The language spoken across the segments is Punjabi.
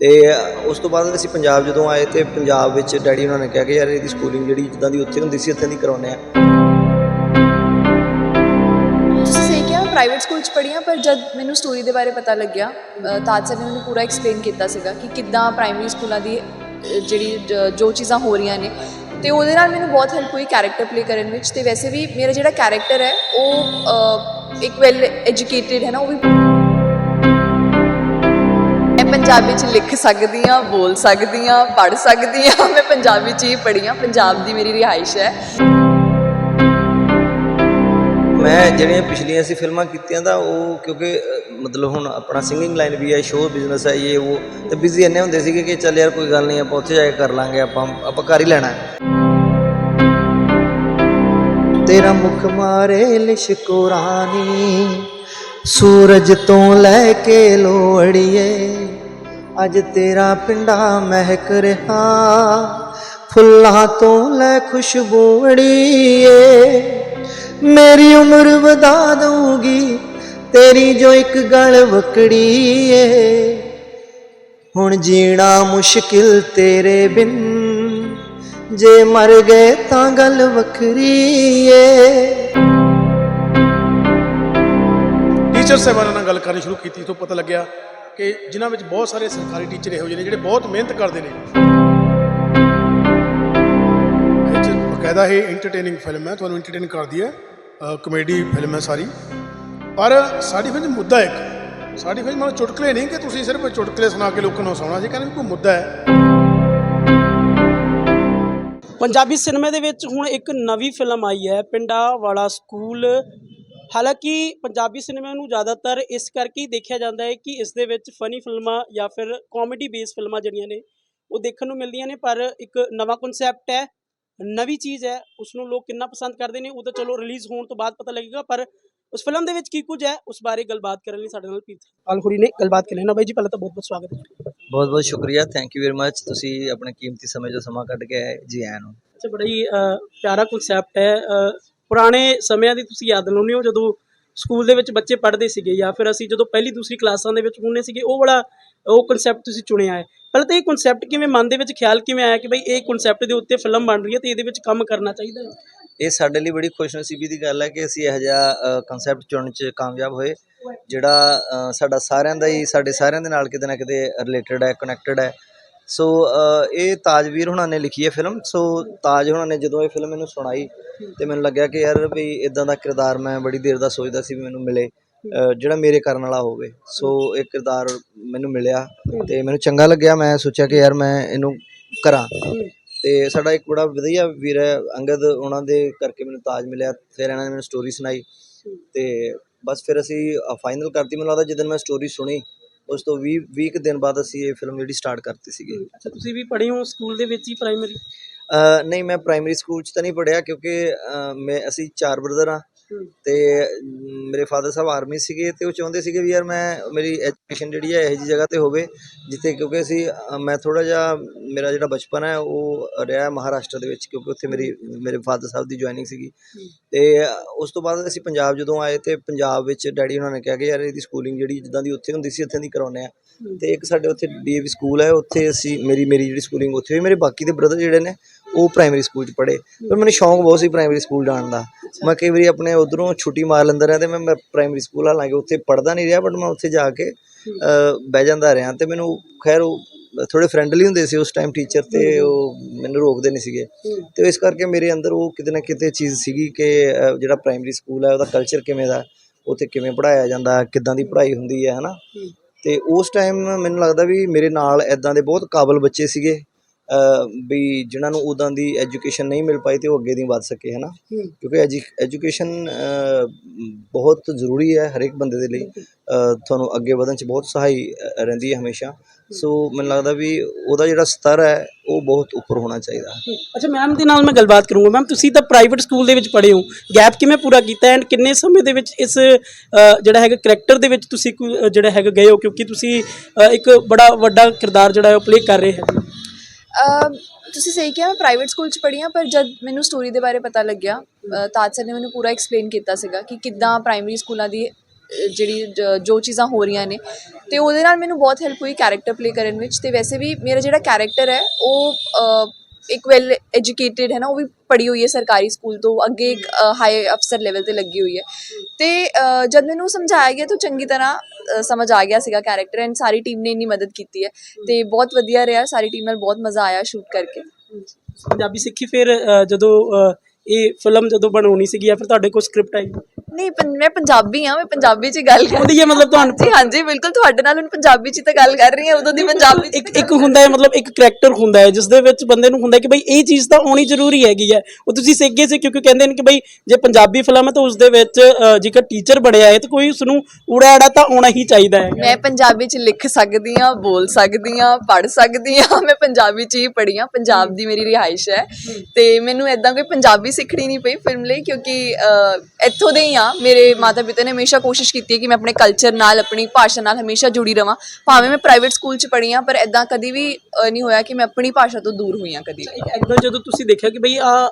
ਤੇ ਉਸ ਤੋਂ ਬਾਅਦ ਅਸੀਂ ਪੰਜਾਬ ਜਦੋਂ ਆਏ ਤੇ ਪੰਜਾਬ ਵਿੱਚ ਡੈਡੀ ਉਹਨਾਂ ਨੇ ਕਿਹਾ ਕਿ ਯਾਰ ਇਹਦੀ ਸਕੂਲਿੰਗ ਜਿਹੜੀ ਜਿੱਦਾਂ ਦੀ ਉੱਥੇ ਹੁੰਦੀ ਸੀ ਇੱਥੇ ਦੀ ਕਰਾਉਂਦੇ ਆ ਤੁਸੀਂ ਕਿਹਾ ਪ੍ਰਾਈਵੇਟ ਸਕੂਲ ਚ ਪੜ੍ਹੀਆਂ ਪਰ ਜਦ ਮੈਨੂੰ ਸਟੋਰੀ ਦੇ ਬਾਰੇ ਪਤਾ ਲੱਗਿਆ ਅ, ਸਰ ਨੇ ਮੈਨੂੰ ਪੂਰਾ ਐਕਸਪਲੇਨ ਕੀਤਾ ਸੀਗਾ ਕਿ ਕਿੱਦਾਂ ਪ੍ਰਾਇਮਰੀ ਸਕੂਲਾਂ ਦੀ ਜਿਹੜੀ ਜੋ ਚੀਜ਼ਾਂ ਹੋ ਰਹੀਆਂ ਨੇ। ਤੇ ਉਹਦੇ ਨਾਲ ਮੈਨੂੰ ਬਹੁਤ ਹੈਲਪ ਹੋਈ ਕੈਰੈਕਟਰ ਪਲੇ ਕਰਨ ਵਿੱਚ। ਤੇ ਵੈਸੇ ਵੀ ਮੇਰਾ ਜਿਹੜਾ ਕੈਰੈਕਟਰ ਹੈ ਉਹ ਇੱਕ ਵੈਲ ਐਜੂਕੇਟਿਡ ਹੈ ਨਾ ਉਹ ਵੀ ਪੰਜਾਬੀ ਚ ਲਿਖ ਸਕਦੀ ਹਾਂ ਬੋਲ ਸਕਦੀ ਹਾਂ ਪੜ੍ਹ ਸਕਦੀ ਹਾਂ ਮੈਂ ਪੰਜਾਬੀ ਚ ਹੀ ਪੜ੍ਹੀ ਹਾਂ ਪੰਜਾਬ ਦੀ ਮੇਰੀ ਰਿਹਾਇਸ਼ ਹੈ। ਮੈਂ ਜਿਹੜੀਆਂ ਪਿਛਲੀਆਂ ਅਸੀਂ ਫਿਲਮਾਂ ਕੀਤੀਆਂ ਤਾਂ ਉਹ ਕਿਉਂਕਿ ਅ, ਮਤਲਬ ਹੁਣ ਆਪਣਾ ਸਿੰਗਿੰਗ ਲਾਈਨ ਵੀ ਹੈ ਸ਼ੋਅ ਬਿਜ਼ਨਸ ਹੈ ਇਹ ਉਹ ਤੇ ਬਿਜ਼ੀ ਇੰਨੇ ਹੁੰਦੇ ਸੀਗੇ ਕਿ ਚੱਲ ਯਾਰ ਕੋਈ ਗੱਲ ਨਹੀਂ ਆਪਾਂ ਉੱਥੇ ਜਾ ਕੇ ਕਰ ਲਾਂਗੇ ਆਪਾਂ ਆਪਾਂ ਕਰ ਹੀ ਲੈਣਾ। ਹੈ। ਤੇਰਾ ਮੁਖ ਮਾਰੇ ਲਿਸ਼ਕੋ ਰਾਣੀ ਸੂਰਜ ਤੋਂ ਲੈ ਕੇ ਲੋੜੀਏ ਅੱਜ ਤੇਰਾ ਪਿੰਡਾ ਮਹਿਕ ਰਿਹਾ। ਫੁੱਲਾਂ ਤੋਂ ਲੈ ਖੁਸ਼ਬੂ ਅੜੀਏ। ਮੇਰੀ ਉਮਰ ਵਧਾ ਦਊਗੀ, ਤੇਰੀ ਜੋ ਇੱਕ ਗਲ ਵਕੜੀ ਏ ਹੁਣ ਜੀਣਾ ਮੁਸ਼ਕਿਲ ਤੇਰੇ ਬਿਨ। ਜੇ ਮਰ ਗਏ ਤਾਂ ਗੱਲ ਵੱਖਰੀ ਏ ਟੀਚਰ ਸਾਹਿਬਾਨਾਂ ਨਾਲ ਗੱਲ ਕਰਨੀ ਸ਼ੁਰੂ ਕੀਤੀ ਤੋਂ ਪਤਾ ਲੱਗਿਆ ਕਿ ਜਿਨ੍ਹਾਂ ਵਿੱਚ ਬਹੁਤ ਸਾਰੇ ਸਰਕਾਰੀ ਟੀਚਰ ਇਹੋ ਜਿਹੇ ਨੇ ਜਿਹੜੇ ਬਹੁਤ ਮਿਹਨਤ ਕਰਦੇ ਨੇ। ਇਹ 'ਚ ਬਕਾਇਦਾ ਇਹ ਐਂਟਰਟੇਨਿੰਗ ਫਿਲਮ ਹੈ, ਤੁਹਾਨੂੰ ਐਂਟਰਟੇਨ ਕਰਦੀ ਹੈ। ਕਮੇਡੀ ਫਿਲਮ ਹੈ ਸਾਰੀ। ਪਰ ਸਾਡੀ ਫਿਲਮ ਮੁੱਦਾ ਇੱਕ, ਸਾਡੀ ਫਿਲਮ ਨਾਲ ਚੁਟਕਲੇ ਨਹੀਂ ਕਿ ਤੁਸੀਂ ਸਿਰਫ ਚੁਟਕਲੇ ਸੁਣਾ ਕੇ ਲੋਕਾਂ ਨੂੰ ਹਸਾਉਣਾ ਸੀ ਕਹਿੰਦੇ ਕੋਈ ਮੁੱਦਾ ਹੈ। ਪੰਜਾਬੀ ਸਿਨੇਮੇ ਦੇ ਵਿੱਚ ਹੁਣ ਇੱਕ ਨਵੀਂ ਫਿਲਮ ਆਈ ਹੈ ਪਿੰਡਾ ਵਾਲਾ ਸਕੂਲ ਹਾਲਾਂਕਿ ਪੰਜਾਬੀ ਸਿਨੇਮੇ ਨੂੰ ਜ਼ਿਆਦਾਤਰ ਇਸ ਕਰਕੇ ਹੀ ਦੇਖਿਆ ਜਾਂਦਾ ਹੈ ਕਿ ਇਸ ਦੇ ਵਿੱਚ ਫਨੀ ਫਿਲਮਾਂ ਜਾਂ ਫਿਰ ਕਾਮੇਡੀ ਬੇਸ ਫਿਲਮਾਂ ਜਿਹੜੀਆਂ ਨੇ ਉਹ ਦੇਖਣ ਨੂੰ ਮਿਲਦੀਆਂ ਨੇ ਪਰ ਇੱਕ ਨਵਾਂ ਕਨਸੈਪਟ ਹੈ ਨਵੀਂ ਚੀਜ਼ ਹੈ ਉਸ ਨੂੰ ਲੋਕ ਕਿੰਨਾ ਪਸੰਦ ਕਰਦੇ ਨੇ ਉਹ ਤਾਂ ਚਲੋ ਰਿਲੀਜ਼ ਹੋਣ ਤੋਂ ਬਾਅਦ ਪਤਾ ਲੱਗੇਗਾ ਪਰ ਉਸ ਫਿਲਮ ਦੇ ਵਿੱਚ ਕੀ ਕੁਝ ਹੈ ਉਸ ਬਾਰੇ ਗੱਲਬਾਤ ਕਰਨ ਲਈ ਸਾਡੇ ਨਾਲ ਪੀਤ ਆਲਖੁਰੀ ਨੇ ਗੱਲਬਾਤ ਕਰ ਲੈਣਾ ਬਾਈ ਜੀ ਪਹਿਲਾਂ ਤਾਂ ਬਹੁਤ ਬਹੁਤ ਸਵਾਗਤ ਹੈ। ਬਹੁਤ ਬਹੁਤ ਸ਼ੁਕਰੀਆ ਥੈਂਕ ਯੂ ਵੈਰੀ ਮੱਚ ਤੁਸੀਂ ਆਪਣੇ ਕੀਮਤੀ ਸਮੇਂ ਜੋ ਸਮਾਂ ਕੱਢ ਕੇ ਆਏ ਜੀ ਆਇਆਂ ਨੂੰ। ਅੱਛਾ ਬੜਾ ਹੀ ਪਿਆਰਾ ਕਨਸੈਪਟ ਹੈ ਪੁਰਾਣੇ ਸਮਿਆਂ ਦੀ ਤੁਸੀਂ ਯਾਦ ਲਾਉਂਦੇ ਹੋ, ਜਦੋਂ ਸਕੂਲ ਦੇ ਵਿੱਚ ਬੱਚੇ ਪੜ੍ਹਦੇ ਸੀਗੇ ਜਾਂ ਫਿਰ ਅਸੀਂ ਜਦੋਂ ਪਹਿਲੀ ਦੂਸਰੀ ਕਲਾਸਾਂ ਦੇ ਵਿੱਚ ਹੁੰਦੇ ਸੀਗੇ, ਉਹ ਵਾਲਾ, ਉਹ ਕਨਸੈਪਟ ਤੁਸੀਂ ਚੁਣਿਆ ਹੈ। ਪਹਿਲਾਂ ਤਾਂ ਇਹ ਕਨਸੈਪਟ ਕਿਵੇਂ, ਮਨ ਦੇ ਵਿੱਚ ਖਿਆਲ ਕਿਵੇਂ ਆਇਆ ਕਿ ਬਈ ਇਹ ਕਨਸੈਪਟ ਦੇ ਉੱਤੇ ਫਿਲਮ ਬਣ ਰਹੀ ਹੈ ਤੇ ਇਹਦੇ ਵਿੱਚ ਕੰਮ ਕਰਨਾ ਚਾਹੀਦਾ ਹੈ? ਇਹ ਸਾਡੇ ਲਈ ਬੜੀ ਖੁਸ਼ਨਸੀਬੀ ਦੀ ਗੱਲ ਹੈ ਕਿ ਅਸੀਂ ਇਹੋ ਜਿਹਾ ਕਨਸੈਪਟ ਚੁਣਨ 'ਚ ਕਾਮਯਾਬ ਹੋਏ। ਜਿਹੜਾ ਸਾਡਾ ਸਾਰਿਆਂ ਦਾ ਹੀ, ਸਾਡੇ ਸਾਰਿਆਂ ਦੇ ਨਾਲ ਕਿਤੇ ਨਾ ਕਿਤੇ ਰਿਲੇਟਡ ਹੈ ਕਨੈਕਟਡ ਹੈ। ਸੋ ਅ, ਇਹ ਤਾਜਵੀਰ ਹੁਣਾਂ ਨੇ ਲਿਖੀ ਹੈ ਫਿਲਮ। ਸੋ ਤਾਜ ਹੁਣਾਂ ਨੇ ਜਦੋਂ ਇਹ ਫਿਲਮ ਮੈਨੂੰ ਸੁਣਾਈ ਤੇ ਮੈਨੂੰ ਲੱਗਿਆ ਕਿ ਯਾਰ ਵੀ ਇਦਾਂ ਦਾ ਕਿਰਦਾਰ ਮੈਂ ਬੜੀ ਦੇਰ ਦਾ ਸੋਚਦਾ ਸੀ ਵੀ ਮੈਨੂੰ ਮਿਲੇ ਜਿਹੜਾ ਮੇਰੇ ਕਰਨ ਵਾਲਾ ਹੋਵੇ। ਸੋ ਇਹ ਕਿਰਦਾਰ ਮੈਨੂੰ ਮਿਲਿਆ ਤੇ ਮੈਨੂੰ ਚੰਗਾ ਲੱਗਿਆ। ਮੈਂ ਸੋਚਿਆ ਕਿ ਯਾਰ ਮੈਂ ਇਹਨੂੰ ਕਰਾਂ। ਤੇ ਸਾਡਾ ਇੱਕ ਬੜਾ ਵਧੀਆ ਵੀਰ ਹੈ ਅੰਗਦ ਉਹਨਾਂ ਦੇ ਕਰਕੇ ਮੈਨੂੰ ਤਾਜ ਮਿਲਿਆ। ਫਿਰ ਇਹਨਾਂ ਨੇ ਮੈਨੂੰ ਸਟੋਰੀ ਸੁਣਾਈ ਤੇ ਬਸ ਫਿਰ ਅਸੀਂ ਫਾਈਨਲ ਕਰਤੀ। ਮੈਨੂੰ ਲੱਗਦਾ ਜਦੋਂ ਮੈਂ ਸਟੋਰੀ ਸੁਣੀ ਉਸ ਤੋਂ 20 20 ਕੁ ਦਿਨ ਬਾਅਦ ਅਸੀਂ ਇਹ ਫਿਲਮ ਜਿਹੜੀ ਸਟਾਰਟ ਕਰਤੀ ਸੀਗੀ। ਅੱਛਾ ਤੁਸੀਂ ਵੀ ਪੜ੍ਹੇ ਹੋ ਸਕੂਲ ਦੇ ਵਿੱਚ ਹੀ ਪ੍ਰਾਇਮਰੀ ਨਹੀਂ ਮੈਂ ਪ੍ਰਾਇਮਰੀ ਸਕੂਲ 'ਚ ਤਾਂ ਨਹੀਂ ਪੜ੍ਹਿਆ ਕਿਉਂਕਿ ਅ, ਮੈਂ ਅਸੀਂ ਚਾਰ ਬ੍ਰਦਰ ਆ ਤੇ ਮੇਰੇ ਫਾਦਰ ਸਾਹਿਬ ਆਰਮੀ ਸੀਗੇ ਤੇ ਉਹ ਚਾਹੁੰਦੇ ਸੀਗੇ ਵੀ ਯਾਰ ਮੈਂ, ਮੇਰੀ ਐਜੂਕੇਸ਼ਨ ਜਿਹੜੀ ਹੈ ਇਹੋ ਜਿਹੀ ਜਗ੍ਹਾ ਤੇ ਹੋਵੇ, ਜਿੱਥੇ ਕਿਉਂਕਿ ਅਸੀਂ ਮੈਂ ਥੋੜਾ ਜਿਹਾ, ਮੇਰਾ ਜਿਹੜਾ ਬਚਪਨ ਹੈ ਉਹ ਰਿਹਾ ਮਹਾਰਾਸ਼ਟਰ ਦੇ ਵਿੱਚ ਕਿਉਂਕਿ ਉੱਥੇ ਮੇਰੀ, ਮੇਰੇ ਫਾਦਰ ਸਾਹਿਬ ਦੀ ਜੁਆਇਨਿੰਗ ਸੀਗੀ। ਤੇ ਉਸ ਤੋਂ ਬਾਅਦ ਅਸੀਂ ਪੰਜਾਬ ਜਦੋਂ ਆਏ ਤੇ ਪੰਜਾਬ ਵਿੱਚ ਡੈਡੀ ਉਹਨਾਂ ਨੇ ਕਿਹਾ ਕਿ ਯਾਰ ਇਹਦੀ ਸਕੂਲਿੰਗ ਜਿਹੜੀ ਜਿੱਦਾਂ ਦੀ ਉੱਥੇ ਹੁੰਦੀ ਸੀ, ਇੱਥੇ ਦੀ ਕਰਾਉਂਦੇ ਆ ਤੇ ਇੱਕ ਸਾਡੇ ਉੱਥੇ ਡੀਏਵੀ ਸਕੂਲ ਹੈ, ਉੱਥੇ ਅਸੀਂ, ਮੇਰੀ ਮੇਰੀ ਜਿਹੜੀ ਸਕੂਲਿੰਗ ਉੱਥੇ ਹੋਈ ਮੇਰੇ ਬਾਕੀ ਦੇ ਬ੍ਰਦਰ ਜਿਹੜੇ ਨੇ ਉਹ ਪ੍ਰਾਇਮਰੀ ਸਕੂਲ 'ਚ ਪੜ੍ਹੇ। ਪਰ ਮੈਨੂੰ ਸ਼ੌਂਕ ਬਹੁਤ ਸੀ ਪ੍ਰਾਇਮਰੀ ਸਕੂਲ ਜਾਣ ਦਾ। ਮੈਂ ਕਈ ਵਾਰੀ ਆਪਣੇ ਉਧਰੋਂ ਛੁੱਟੀ ਮਾਰ ਲੈਂਦਾ ਰਿਹਾ ਤੇ ਮੈਂ ਪ੍ਰਾਇਮਰੀ ਸਕੂਲ ਹਾਲਾਂਕਿ ਉੱਥੇ ਪੜ੍ਹਦਾ ਨਹੀਂ ਰਿਹਾ ਬਟ ਮੈਂ ਉੱਥੇ ਜਾ ਕੇ ਬਹਿ ਜਾਂਦਾ ਰਿਹਾ ਤੇ ਮੈਨੂੰ ਖੈਰ ਉਹ ਥੋੜੇ ਫਰੈਂਡਲੀ ਹੁੰਦੇ ਸੀ ਉਸ ਟਾਈਮ ਟੀਚਰ ਤੇ ਉਹ ਮੈਨੂੰ ਰੋਕਦੇ ਨਹੀਂ ਸੀਗੇ। ਤੇ ਇਸ ਕਰਕੇ ਮੇਰੇ ਅੰਦਰ ਉਹ ਕਿਤੇ ਨਾ ਕਿਤੇ ਚੀਜ਼ ਸੀਗੀ ਕਿ ਜਿਹੜਾ ਪ੍ਰਾਇਮਰੀ ਸਕੂਲ ਹੈ ਉਹਦਾ ਕਲਚਰ ਕਿਵੇਂ ਦਾ ਉੱਥੇ ਕਿਵੇਂ ਪੜ੍ਹਾਇਆ ਜਾਂਦਾ ਕਿੱਦਾਂ ਦੀ ਪੜ੍ਹਾਈ ਹੁੰਦੀ ਹੈ ਹਨਾ? ਤੇ ਉਸ ਟਾਈਮ ਮੈਨੂੰ ਲੱਗਦਾ ਵੀ ਮੇਰੇ ਨਾਲ ਇਦਾਂ ਦੇ ਬਹੁਤ ਕਾਬਲ ਬੱਚੇ ਸੀਗੇ। ਵੀ ਜਿਨ੍ਹਾਂ ਨੂੰ ਉਦਾਂ ਦੀ ਐਜੂਕੇਸ਼ਨ ਨਹੀਂ ਮਿਲ ਪਾਈ ਤੇ ਉਹ ਅੱਗੇ ਨਹੀਂ ਵੱਧ ਸਕੇ ਹਨਾ? ਕਿਉਂਕਿ ਐਜੂਕੇਸ਼ਨ ਬਹੁਤ ਜ਼ਰੂਰੀ ਹੈ ਹਰ ਇੱਕ ਬੰਦੇ ਦੇ ਲਈ। ਤੁਹਾਨੂੰ ਅੱਗੇ ਵਧਣ 'ਚ ਬਹੁਤ ਸਹਾਈ ਰਹਿੰਦੀ ਹੈ ਹਮੇਸ਼ਾ। ਸੋ ਮੈਨੂੰ ਲੱਗਦਾ ਵੀ ਉਹਦਾ ਜਿਹੜਾ ਸਤਰ ਹੈ ਉਹ ਬਹੁਤ ਉੱਪਰ ਹੋਣਾ ਚਾਹੀਦਾ। ਅੱਛਾ ਮੈਮ ਦੇ ਨਾਲ ਮੈਂ ਗੱਲਬਾਤ ਕਰੂੰਗਾ। ਮੈਮ ਤੁਸੀਂ ਤਾਂ ਪ੍ਰਾਈਵੇਟ ਸਕੂਲ ਦੇ ਵਿੱਚ ਪੜ੍ਹੇ ਹੋ। ਗੈਪ ਕਿਵੇਂ ਪੂਰਾ ਕੀਤਾ ਐਂਡ ਕਿੰਨੇ ਸਮੇਂ ਦੇ ਵਿੱਚ ਇਸ ਜਿਹੜਾ ਹੈਗਾ ਕਰੈਕਟਰ ਦੇ ਵਿੱਚ ਤੁਸੀਂ ਜਿਹੜਾ ਹੈਗਾ ਗਏ ਹੋ? ਕਿਉਂਕਿ ਤੁਸੀਂ ਇੱਕ ਬੜਾ ਵੱਡਾ ਕਿਰਦਾਰ ਜਿਹੜਾ ਹੈ ਉਹ ਪਲੇ ਕਰ ਰਹੇ ਹੋ। ਤੁਸੀਂ ਸਹੀ ਕਿਹਾ ਮੈਂ ਪ੍ਰਾਈਵੇਟ ਸਕੂਲ ਚ ਪੜ੍ਹੀ ਹਾਂ ਪਰ ਜਦ ਮੈਨੂੰ ਸਟੋਰੀ ਦੇ ਬਾਰੇ ਪਤਾ ਲੱਗਿਆ ਅ, ਤਾਜ ਸਰ ਨੇ ਮੈਨੂੰ ਪੂਰਾ ਐਕਸਪਲੇਨ ਕੀਤਾ ਸੀਗਾ ਕਿ ਕਿੱਦਾਂ ਪ੍ਰਾਇਮਰੀ ਸਕੂਲਾਂ ਦੀ ਜਿਹੜੀ ਜ- ਜੋ ਚੀਜ਼ਾਂ ਹੋ ਰਹੀਆਂ ਨੇ। ਤੇ ਉਹਦੇ ਨਾਲ ਮੈਨੂੰ ਬਹੁਤ ਹੈਲਪ ਹੋਈ ਕੈਰੈਕਟਰ ਪਲੇ ਕਰਨ ਵਿੱਚ। ਤੇ ਵੈਸੇ ਵੀ ਮੇਰਾ ਜਿਹੜਾ ਕੈਰੈਕਟਰ ਹੈ ਉਹ ਇੱਕ ਵੈਲ ਐਜੂਕੇਟਿਡ ਹੈ ਨਾ ਉਹ ਵੀ ਪੜ੍ਹੀ ਹੋਈ ਹੈ ਸਰਕਾਰੀ ਸਕੂਲ ਤੋਂ ਅੱਗੇ ਇੱਕ ਹਾਈ ਅਫਸਰ ਲੈਵਲ ਤੇ ਲੱਗੀ ਹੋਈ ਹੈ। ਤੇ ਅ, ਜਦ ਮੈਨੂੰ ਸਮਝਾਇਆ ਗਿਆ ਤਾਂ ਚੰਗੀ ਤਰ੍ਹਾਂ ਅ, ਸਮਝ ਆ ਗਿਆ ਸੀਗਾ ਕੈਰੈਕਟਰ ਐਂਡ ਸਾਰੀ ਟੀਮ ਨੇ ਇੰਨੀ ਮਦਦ ਕੀਤੀ ਹੈ। ਤੇ ਬਹੁਤ ਵਧੀਆ ਰਿਹਾ ਸਾਰੀ ਟੀਮ ਨਾਲ ਬਹੁਤ ਮਜ਼ਾ ਆਇਆ ਸ਼ੂਟ ਕਰਕੇ। ਪੰਜਾਬੀ ਸਿੱਖੀ ਫਿਰ ਅ, ਜਦੋਂ ਅ, ਇਹ ਫਿਲਮ ਜਦੋਂ ਬਣਾਉਣੀ ਸੀਗੀ ਜਾਂ ਫਿਰ ਤੁਹਾਡੇ ਕੋਲ ਸਕ੍ਰਿਪਟ ਆਈ? ਨਹੀਂ ਪੰ- ਮੈਂ ਪੰਜਾਬੀ ਹਾਂ ਮੈਂ ਪੰਜਾਬੀ 'ਚ ਹੀ ਗੱਲ ਕਰ ਉਹਦੀ ਇਹ ਮਤਲਬ ਤੁਹਾਨੂੰ ਜੀ ਹਾਂਜੀ ਬਿਲਕੁਲ ਤੁਹਾਡੇ ਨਾਲ ਹੁਣ ਪੰਜਾਬੀ 'ਚ ਹੀ ਤਾਂ ਗੱਲ ਕਰ ਰਹੀ ਹਾਂ ਉਦੋਂ ਦੀ ਪੰਜਾਬੀ 'ਚ ਇੱਕ ਇੱਕ ਹੁੰਦਾ ਹੈ ਮਤਲਬ ਇੱਕ ਕਰੈਕਟਰ ਹੁੰਦਾ ਹੈ ਜਿਸ ਦੇ ਵਿੱਚ ਬੰਦੇ ਨੂੰ ਹੁੰਦਾ ਹੈ ਕਿ ਬਈ ਇਹ ਚੀਜ਼ ਤਾਂ ਆਉਣੀ ਜ਼ਰੂਰੀ ਹੈਗੀ ਹੈ। ਉਹ ਤੁਸੀਂ ਸਿੱਖ ਗਏ ਸੀ ਕਿਉਂਕਿ ਕਹਿੰਦੇ ਨੇ ਕਿ ਬਈ ਜੇ ਪੰਜਾਬੀ ਫਿਲਮ ਹੈ ਤਾਂ ਉਸ ਦੇ ਵਿੱਚ ਅ, ਜੇਕਰ ਟੀਚਰ ਬਣਿਆ ਹੈ ਤਾਂ ਕੋਈ ਉਸ ਨੂੰ ਊੜਾ ਤਾਂ ਆਉਣਾ ਹੀ ਚਾਹੀਦਾ ਹੈ ਮੈਂ ਪੰਜਾਬੀ 'ਚ ਲਿਖ ਸਕਦੀ ਹਾਂ ਬੋਲ ਸਕਦੀ ਹਾਂ ਪੜ੍ਹ ਸਕਦੀ ਹਾਂ ਮੈਂ ਪੰਜਾਬੀ 'ਚ ਹੀ ਪੜ੍ਹੀ ਹਾਂ ਪੰਜਾਬ ਦੀ ਮੇਰੀ ਰਿਹਾਇਸ਼ ਹੈ। ਤੇ ਮੈਨੂੰ ਐਦਾਂ ਕੋਈ ਪੰਜਾਬੀ ਸਿੱਖਣੀ ਨਹੀਂ ਪਈ ਫਿਲਮ ਲਈ ਕਿਉਂਕਿ ਅਹ, ਇੱਥੋਂ ਦੇ ਹੀ ਆ। ਮੇਰੇ ਮਾਤਾ ਪਿਤਾ ਨੇ ਹਮੇਸ਼ਾ ਕੋਸ਼ਿਸ਼ ਕੀਤੀ ਹੈ ਕਿ ਮੈਂ ਆਪਣੇ ਕਲਚਰ ਨਾਲ ਆਪਣੀ ਭਾਸ਼ਾ ਨਾਲ ਹਮੇਸ਼ਾ ਜੁੜੀ ਰਵਾਂ। ਭਾਵੇਂ ਮੈਂ ਪ੍ਰਾਈਵੇਟ ਸਕੂਲ 'ਚ ਪੜ੍ਹੀ ਹਾਂ ਪਰ ਐਦਾਂ ਕਦੀ ਵੀ ਅਹ, ਨਹੀਂ ਹੋਇਆ ਕਿ ਮੈਂ ਆਪਣੀ ਭਾਸ਼ਾ ਤੋਂ ਦੂਰ ਹੋਈ ਹਾਂ ਕਦੀ ਵੀ। ਇੱਕ ਐਂਗਲ ਜਦੋਂ ਤੁਸੀਂ ਦੇਖਿਆ ਕਿ ਬਈ ਆ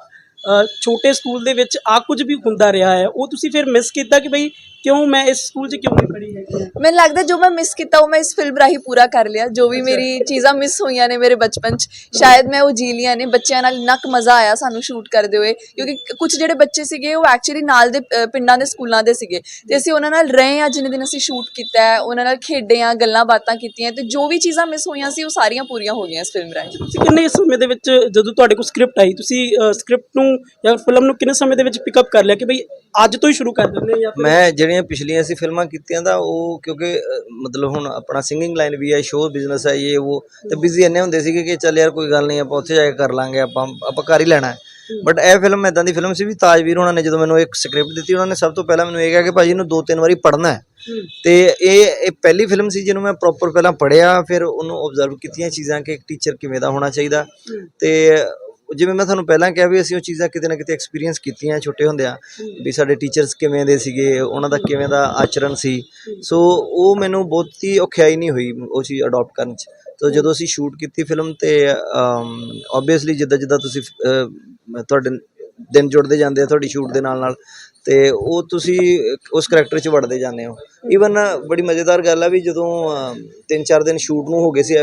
ਛੋਟੇ ਸਕੂਲ ਦੇ ਵਿੱਚ ਆ ਕੁਝ ਵੀ ਹੁੰਦਾ ਰਿਹਾ ਹੈ ਉਹ ਤੁਸੀਂ ਫਿਰ ਮਿਸ ਕੀਤਾ ਕਿ ਬਈ ਕਿਉਂ ਮੈਂ ਇਸ ਸਕੂਲ 'ਚ ਕਿਉਂ ਨਹੀਂ ਪੜ੍ਹੀ ਹੈਗੀ? ਮੈਨੂੰ ਲੱਗਦਾ ਜੋ ਮੈਂ ਮਿਸ ਕੀਤਾ ਉਹ ਮੈਂ ਇਸ ਫਿਲਮ ਰਾਹੀਂ ਪੂਰਾ ਕਰ ਲਿਆ। ਜੋ ਵੀ ਮੇਰੀ ਚੀਜ਼ਾਂ ਮਿਸ ਹੋਈਆਂ ਨੇ ਮੇਰੇ ਬਚਪਨ 'ਚ ਸ਼ਾਇਦ ਮੈਂ ਉਹ ਜੀ ਲੀਆਂ ਨੇ ਬੱਚਿਆਂ ਨਾਲ ਇੰਨਾ ਕੁ ਮਜ਼ਾ ਆਇਆ ਸਾਨੂੰ ਸ਼ੂਟ ਕਰਦੇ ਹੋਏ ਕਿਉਂਕਿ ਕੁਝ ਜਿਹੜੇ ਬੱਚੇ ਸੀਗੇ ਉਹ ਐਕਚੁਅਲੀ ਨਾਲ ਦੇ ਅ, ਪਿੰਡਾਂ ਦੇ ਸਕੂਲਾਂ ਦੇ ਸੀਗੇ। ਤੇ ਅਸੀਂ ਉਹਨਾਂ ਨਾਲ ਰਹੇ ਆ ਜਿੰਨੇ ਦਿਨ ਅਸੀਂ ਸ਼ੂਟ ਕੀਤਾ ਹੈ ਉਹਨਾਂ ਨਾਲ ਖੇਡੇ ਆ ਗੱਲਾਂ ਬਾਤਾਂ ਕੀਤੀਆਂ ਤੇ ਜੋ ਵੀ ਚੀਜ਼ਾਂ ਮਿਸ ਹੋਈਆਂ ਸੀ ਉਹ ਸਾਰੀਆਂ ਪੂਰੀਆਂ ਹੋ ਗਈਆਂ ਇਸ ਫਿਲਮ ਰਾਹੀਂ। ਤੁਸੀਂ ਕਿੰਨੇ ਸਮੇਂ ਦੇ ਵਿੱਚ ਜਦੋਂ ਤੁਹਾਡੇ ਕੋਲ ਸਕ੍ਰਿਪਟ ਆਈ ਤੁਸੀਂ ਸਕ੍ਰਿਪਟ ਨੂੰ ਜਾਂ ਫਿਲਮ ਨੂੰ ਕਿੰਨੇ ਸਮੇਂ ਦੇ ਵਿੱਚ ਪਿਕਅਪ ਕਰ ਲਿਆ ਕਿ ਬਈ ਅੱਜ ਤੋਂ ਹੀ ਸ਼ੁਰੂ ਕਰ ਦਿੰਦੇ ਜਾਂ ਮੈਂ ਜਿਹੜੀਆਂ ਪਿਛਲੀਆਂ ਅਸੀਂ ਫਿਲਮਾਂ ਕੀਤੀਆਂ ਦਾ ਉਹ ਕਿਉਂਕਿ ਅ, ਮਤਲਬ ਹੁਣ ਆਪਣਾ ਸਿੰਗਿੰਗ ਲਾਈਨ ਵੀ ਹੈ ਸ਼ੋਅ ਬਿਜ਼ਨਸ ਹੈ ਇਹ ਉਹ ਤੇ ਬਿਜ਼ੀ ਇੰਨੇ ਹੁੰਦੇ ਸੀਗੇ ਕਿ ਚੱਲ ਯਾਰ ਕੋਈ ਗੱਲ ਨਹੀਂ ਆਪਾਂ ਉੱਥੇ ਜਾ ਕੇ ਕਰ ਲਾਂਗੇ ਆਪਾਂ ਆਪਾਂ ਕਰ ਹੀ ਲੈਣਾ। ਹੈ। ਬਟ ਇਹ ਫਿਲਮ ਇਦਾਂ ਦੀ ਫਿਲਮ ਸੀ ਵੀ ਤਾਜਵੀਰ ਉਹਨਾਂ ਨੇ ਜਦੋਂ ਮੈਨੂੰ ਇੱਕ ਸਕ੍ਰਿਪਟ ਦਿੱਤੀ ਉਹਨਾਂ ਨੇ ਸਭ ਤੋਂ ਪਹਿਲਾਂ ਮੈਨੂੰ ਇਹ ਕਿਹਾ ਕਿ ਭਾਜੀ ਇਹਨੂੰ ਦੋ ਤਿੰਨ ਵਾਰੀ ਪੜ੍ਹਨਾ ਹੈ। ਤੇ ਇਹ ਇਹ ਪਹਿਲੀ ਫਿਲਮ ਸੀ ਜਿਹਨੂੰ ਮੈਂ ਪ੍ਰੋਪਰ ਪਹਿਲਾਂ ਪੜ੍ਹਿਆ ਫਿਰ ਉਹਨੂੰ ਆਬਜ਼ਰਵ ਕੀਤੀਆਂ ਚੀਜ਼ਾਂ ਕਿ ਇੱਕ ਟੀਚਰ ਕਿਵੇਂ ਦਾ ਹੋਣਾ ਚਾਹੀਦਾ। ਤੇ ਜਿਵੇਂ ਮੈਂ ਤੁਹਾਨੂੰ ਪਹਿਲਾਂ ਕਿਹਾ ਵੀ ਅਸੀਂ ਉਹ ਚੀਜ਼ਾਂ ਕਿਤੇ ਨਾ ਕਿਤੇ ਐਕਸਪੀਰੀਅੰਸ ਕੀਤੀਆਂ ਛੋਟੇ ਹੁੰਦਿਆਂ ਵੀ ਸਾਡੇ ਟੀਚਰਸ ਕਿਵੇਂ ਦੇ ਸੀਗੇ ਉਹਨਾਂ ਦਾ ਕਿਵੇਂ ਦਾ ਆਚਰਣ ਸੀ। ਸੋ ਉਹ ਮੈਨੂੰ ਬਹੁਤੀ ਔਖਿਆਈ ਨਹੀਂ ਹੋਈ ਉਹ ਚੀਜ਼ ਅਡਾਪਟ ਕਰਨ ਚ। ਤੋ ਜਦੋਂ ਅਸੀਂ ਸ਼ੂਟ ਕੀਤੀ ਫਿਲਮ ਤੇ ਆਬਵੀਅਸਲੀ ਜਿੱਦਾਂ ਜਿੱਦਾਂ ਤੁਸੀਂ ਤੁਹਾਡੇ ਦਿਨ ਜੁੜਦੇ ਜਾਂਦੇ ਆ ਤੁਹਾਡੀ ਸ਼ੂਟ ਦੇ ਨਾਲ ਨਾਲ ਤੇ ਉਹ ਤੁਸੀਂ ਉਸ ਕਰੈਕਟਰ 'ਚ ਵੜਦੇ ਜਾਂਦੇ ਹੋ। ਈਵਨ ਬੜੀ ਮਜ਼ੇਦਾਰ ਗੱਲ ਆ ਵੀ ਜਦੋਂ ਅਮ, ਤਿੰਨ ਚਾਰ ਦਿਨ ਸ਼ੂਟ ਨੂੰ ਹੋ ਗਏ ਸੀ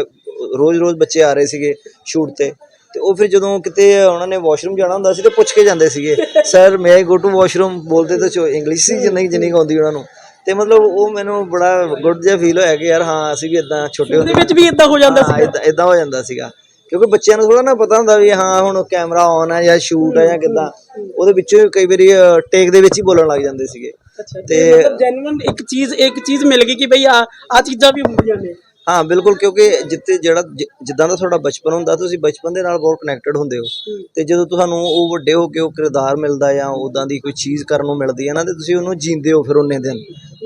ਰੋਜ਼-ਰੋਜ਼ ਬੱਚੇ ਆ ਰਹੇ ਸੀਗੇ ਸ਼ੂਟ ਤੇ ਤੇ ਉਹ ਫਿਰ ਜਦੋਂ ਕਿਤੇ ਉਹਨਾਂ ਨੇ ਵਾਸ਼ਰੂਮ ਜਾਣਾ ਹੁੰਦਾ ਸੀ ਤੇ ਪੁੱਛ ਕੇ ਜਾਂਦੇ ਸੀਗੇ sir may I go to washroom ਬੋਲਦੇ ਤਾਂ ਚੋ ਇੰਗਲਿਸ਼ ਸੀ ਜਿੰਨੀ ਜਿੰਨੀ ਆਉਂਦੀ ਉਹਨਾਂ ਨੂੰ। ਤੇ ਮਤਲਬ ਉਹ ਮੈਨੂੰ ਬੜਾ ਗੁੱਡ ਜਿਹਾ ਫੀਲ ਹੋਇਆ ਕਿ ਯਾਰ ਹਾਂ ਅਸੀਂ ਵੀ ਇਦਾਂ ਛੋਟੇ ਹੁੰਦੇ ਵਿੱਚ ਵੀ ਇਦਾਂ ਹੋ ਜਾਂਦਾ ਹਾਂ ਸੀ ਇਦਾਂ ਇਦਾਂ ਹੋ ਜਾਂਦਾ ਸੀਗਾ। ਕਿਉਂਕਿ ਬੱਚਿਆਂ ਨੂੰ ਥੋੜਾ ਨਾ ਪਤਾ ਹੁੰਦਾ ਵੀ ਹਾਂ ਹੁਣ ਕੈਮਰਾ ਆਨ ਹੈ ਜਾਂ ਸ਼ੂਟ ਹੈ ਜਾਂ ਕਿੱਦਾਂ। ਉਹਦੇ ਵਿੱਚੋਂ ਕਈ ਵਾਰੀ ਟੇਕ ਦੇ ਵਿੱਚ ਹੀ ਬੋਲਣ ਲੱਗ ਜਾਂਦੇ ਸੀਗੇ। ਤੇ ਜੈਨੂਇਨ ਇੱਕ ਚੀਜ਼ ਇੱਕ ਚੀਜ਼ ਮਿਲ ਗਈ ਕਿ ਬਈ ਆ ਆ ਚੀਜ਼ਾਂ ਵੀ ਹੁੰਦੀਆਂ ਨੇ। ਹਾਂ ਬਿਲਕੁਲ ਕਿਉਂਕਿ ਜਿੱਤੇ ਜਿਹੜਾ ਜਿ- ਜਿੱਦਾਂ ਦਾ ਤੁਹਾਡਾ ਬਚਪਨ ਹੁੰਦਾ ਤੁਸੀਂ ਬਚਪਨ ਦੇ ਨਾਲ ਬਹੁਤ ਕਨੈਕਟਡ ਹੁੰਦੇ ਹੋ। ਤੇ ਜਦੋਂ ਤੁਹਾਨੂੰ ਉਹ ਵੱਡੇ ਹੋ ਕੇ ਉਹ ਕਿਰਦਾਰ ਮਿਲਦਾ ਜਾਂ ਉਦਾਂ ਦੀ ਕੋਈ ਚੀਜ਼ ਕਰਨ ਨੂੰ ਮਿਲਦੀ ਹੈ ਨਾ ਤੇ ਤੁਸੀਂ ਉਹਨੂੰ ਜੀਂਦੇ ਹੋ ਫਿਰ ਉਹਨੇ ਦਿਨ।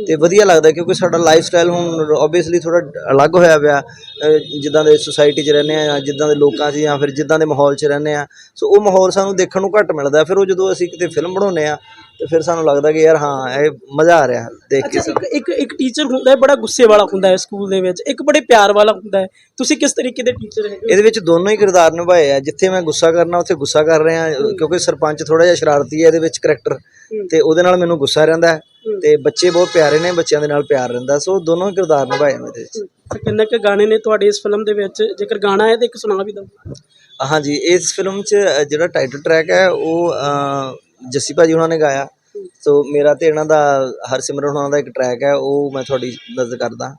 ਤੇ ਵਧੀਆ ਲੱਗਦਾ ਕਿਉਂਕਿ ਸਾਡਾ ਲਾਈਫ ਸਟਾਈਲ ਹੁਣ ਆਬਵੀਅਸਲੀ ਥੋੜਾ ਅਲੱਗ ਹੋਇਆ ਪਿਆ। ਅਹ ਜਿੱਦਾਂ ਦੇ ਸੁਸਾਇਟੀ 'ਚ ਰਹਿੰਦੇ ਆ ਜਾਂ ਜਿੱਦਾਂ ਦੇ ਲੋਕਾਂ 'ਚ ਜਾਂ ਫਿਰ ਜਿੱਦਾਂ ਦੇ ਮਾਹੌਲ 'ਚ ਰਹਿੰਦੇ ਆ ਸੋ ਉਹ ਮਾਹੌਲ ਸਾਨੂੰ ਦੇਖਣ ਨੂੰ ਘੱਟ ਮਿਲਦਾ ਫਿਰ ਉਹ ਜਦੋਂ ਅਸੀਂ ਕਿਤੇ ਫਿਲਮ ਬਣਾਉਂਦੇ ਆ ਤੇ ਫਿਰ ਸਾਨੂੰ ਲੱਗਦਾ ਕਿ ਯਾਰ ਹਾਂ ਇਹ ਮਜ਼ਾ ਆ ਰਿਹਾ ਦੇਖ ਕੇ ਅੱਛਾ ਇੱਕ ਇੱਕ ਇੱਕ ਟੀਚਰ ਹੁੰਦਾ ਹੈ ਬੜਾ ਗੁੱਸੇ ਵਾਲਾ ਹੁੰਦਾ ਹੈ ਸਕੂਲ ਦੇ ਵਿੱਚ। ਇੱਕ ਬੜੇ ਪਿਆਰ ਵਾਲਾ ਹੁੰਦਾ ਹੈ। ਤੁਸੀਂ ਕਿਸ ਤਰੀਕੇ ਦੇ ਟੀਚਰ ਹੈਗੇ ਹੋ? ਇਹਦੇ ਵਿੱਚ ਦੋਨੋਂ ਹੀ ਕਿਰਦਾਰ ਨਿਭਾਏ ਆ। ਜਿੱਥੇ ਮੈਂ ਗੁੱਸਾ ਕਰਨਾ ਉੱਥੇ ਗੁੱਸਾ ਕਰ ਰਿਹਾ ਕਿਉਂਕਿ ਸਰਪੰਚ ਥੋੜਾ ਜਿਹਾ ਸ਼ਰਾਰਤੀ ਹੈ ਇਹਦੇ ਵਿੱਚ ਕਰੈਕਟਰ ਤੇ ਉਹਦੇ ਨਾਲ ਮੈਨੂੰ ਗੁੱਸਾ ਰਹਿੰਦਾ ਹੈ। ਤੇ ਬੱਚੇ ਬਹੁਤ ਪਿਆਰੇ ਨੇ ਬੱਚਿਆਂ ਦੇ ਨਾਲ ਪਿਆਰ ਰਹਿੰਦਾ ਸੋ ਦੋਨੋਂ ਹੀ ਕਿਰਦਾਰ ਨਿਭਾਏ ਇਹਦੇ ਵਿੱਚ। ਕਿੰਨੇ ਕੁ ਗਾਣੇ ਨੇ ਤੁਹਾਡੇ ਇਸ ਫਿਲਮ ਦੇ ਵਿੱਚ? ਜੇਕਰ ਗਾਣਾ ਹੈ ਤੇ ਇੱਕ ਸੁਣਾ ਵੀ ਦਿਓ। ਹਾਂਜੀ ਇਸ ਫਿਲਮ 'ਚ ਜਿਹੜਾ ਟਾਈਟਲ ਟਰੈਕ ਹੈ ਉਹ ਜੱਸੀ ਭਾਜੀ ਉਹਨਾਂ ਨੇ ਗਾਇਆ। ਸੋ ਮੇਰਾ ਤੇ ਇਹਨਾਂ ਦਾ, ਹਰਸਿਮਰਨ ਉਹਨਾਂ ਦਾ ਇੱਕ ਟਰੈਕ ਹੈ, ਉਹ ਮੈਂ ਤੁਹਾਡੀ ਨਜ਼ਰ ਕਰਦਾ।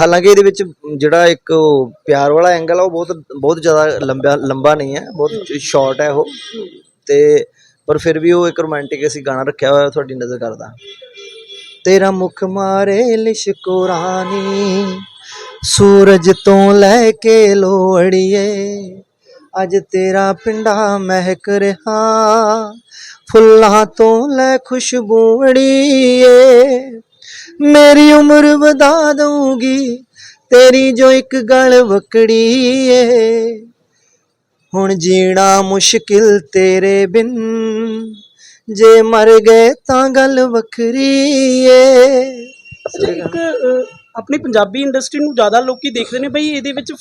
ਹਾਲਾਂਕਿ ਇਹਦੇ ਵਿੱਚ ਜਿਹੜਾ ਇੱਕ ਉਹ ਪਿਆਰ ਵਾਲਾ ਐਂਗਲ ਆ, ਉਹ ਬਹੁਤ ਬਹੁਤ ਜ਼ਿਆਦਾ ਲੰਬਾ ਲੰਬਾ ਨਹੀਂ ਹੈ, ਬਹੁਤ ਸ਼ਾਰਟ ਹੈ ਉਹ। ਤੇ, ਪਰ ਫਿਰ ਵੀ ਉਹ ਇੱਕ ਰੋਮਾਂਟਿਕ ਅਸੀਂ ਗਾਣਾ ਰੱਖਿਆ ਹੋਇਆ ਤੁਹਾਡੀ ਨਜ਼ਰ ਕਰਦਾ। ਤੇਰਾ ਮੁਖ ਮਾਰੇ ਲਿਸ਼ਕੋ ਸੂਰਜ ਤੋਂ ਲੈ ਕੇ ਲੋੜੀਏ ਅੱਜ ਤੇਰਾ ਪਿੰਡਾ ਮਹਿਕ ਰਿਹਾ। ਫੁੱਲਾਂ ਤੋਂ ਲੈ ਖੁਸ਼ਬੂ ਅੜੀਏ। ਮੇਰੀ ਉਮਰ ਵਧਾ ਦਊਗੀ ਤੇਰੀ ਜੋ ਇੱਕ ਗਲ ਵਕੜੀ ਏ ਹੁਣ ਜੀਣਾ ਮੁਸ਼ਕਿਲ ਤੇਰੇ ਬਿਨ ਜੇ ਮਰ ਗਏ ਤਾਂ ਗੱਲ ਵੱਖਰੀ ਏ ਇੱਕ ਅ, ਆਪਣੀ ਪੰਜਾਬੀ ਇੰਡਸਟਰੀ ਨੂੰ ਜ਼ਿਆਦਾ ਲੋਕੀ ਦੇਖਦੇ ਨੇ ਬਈ ਇਹਦੇ ਵਿੱਚ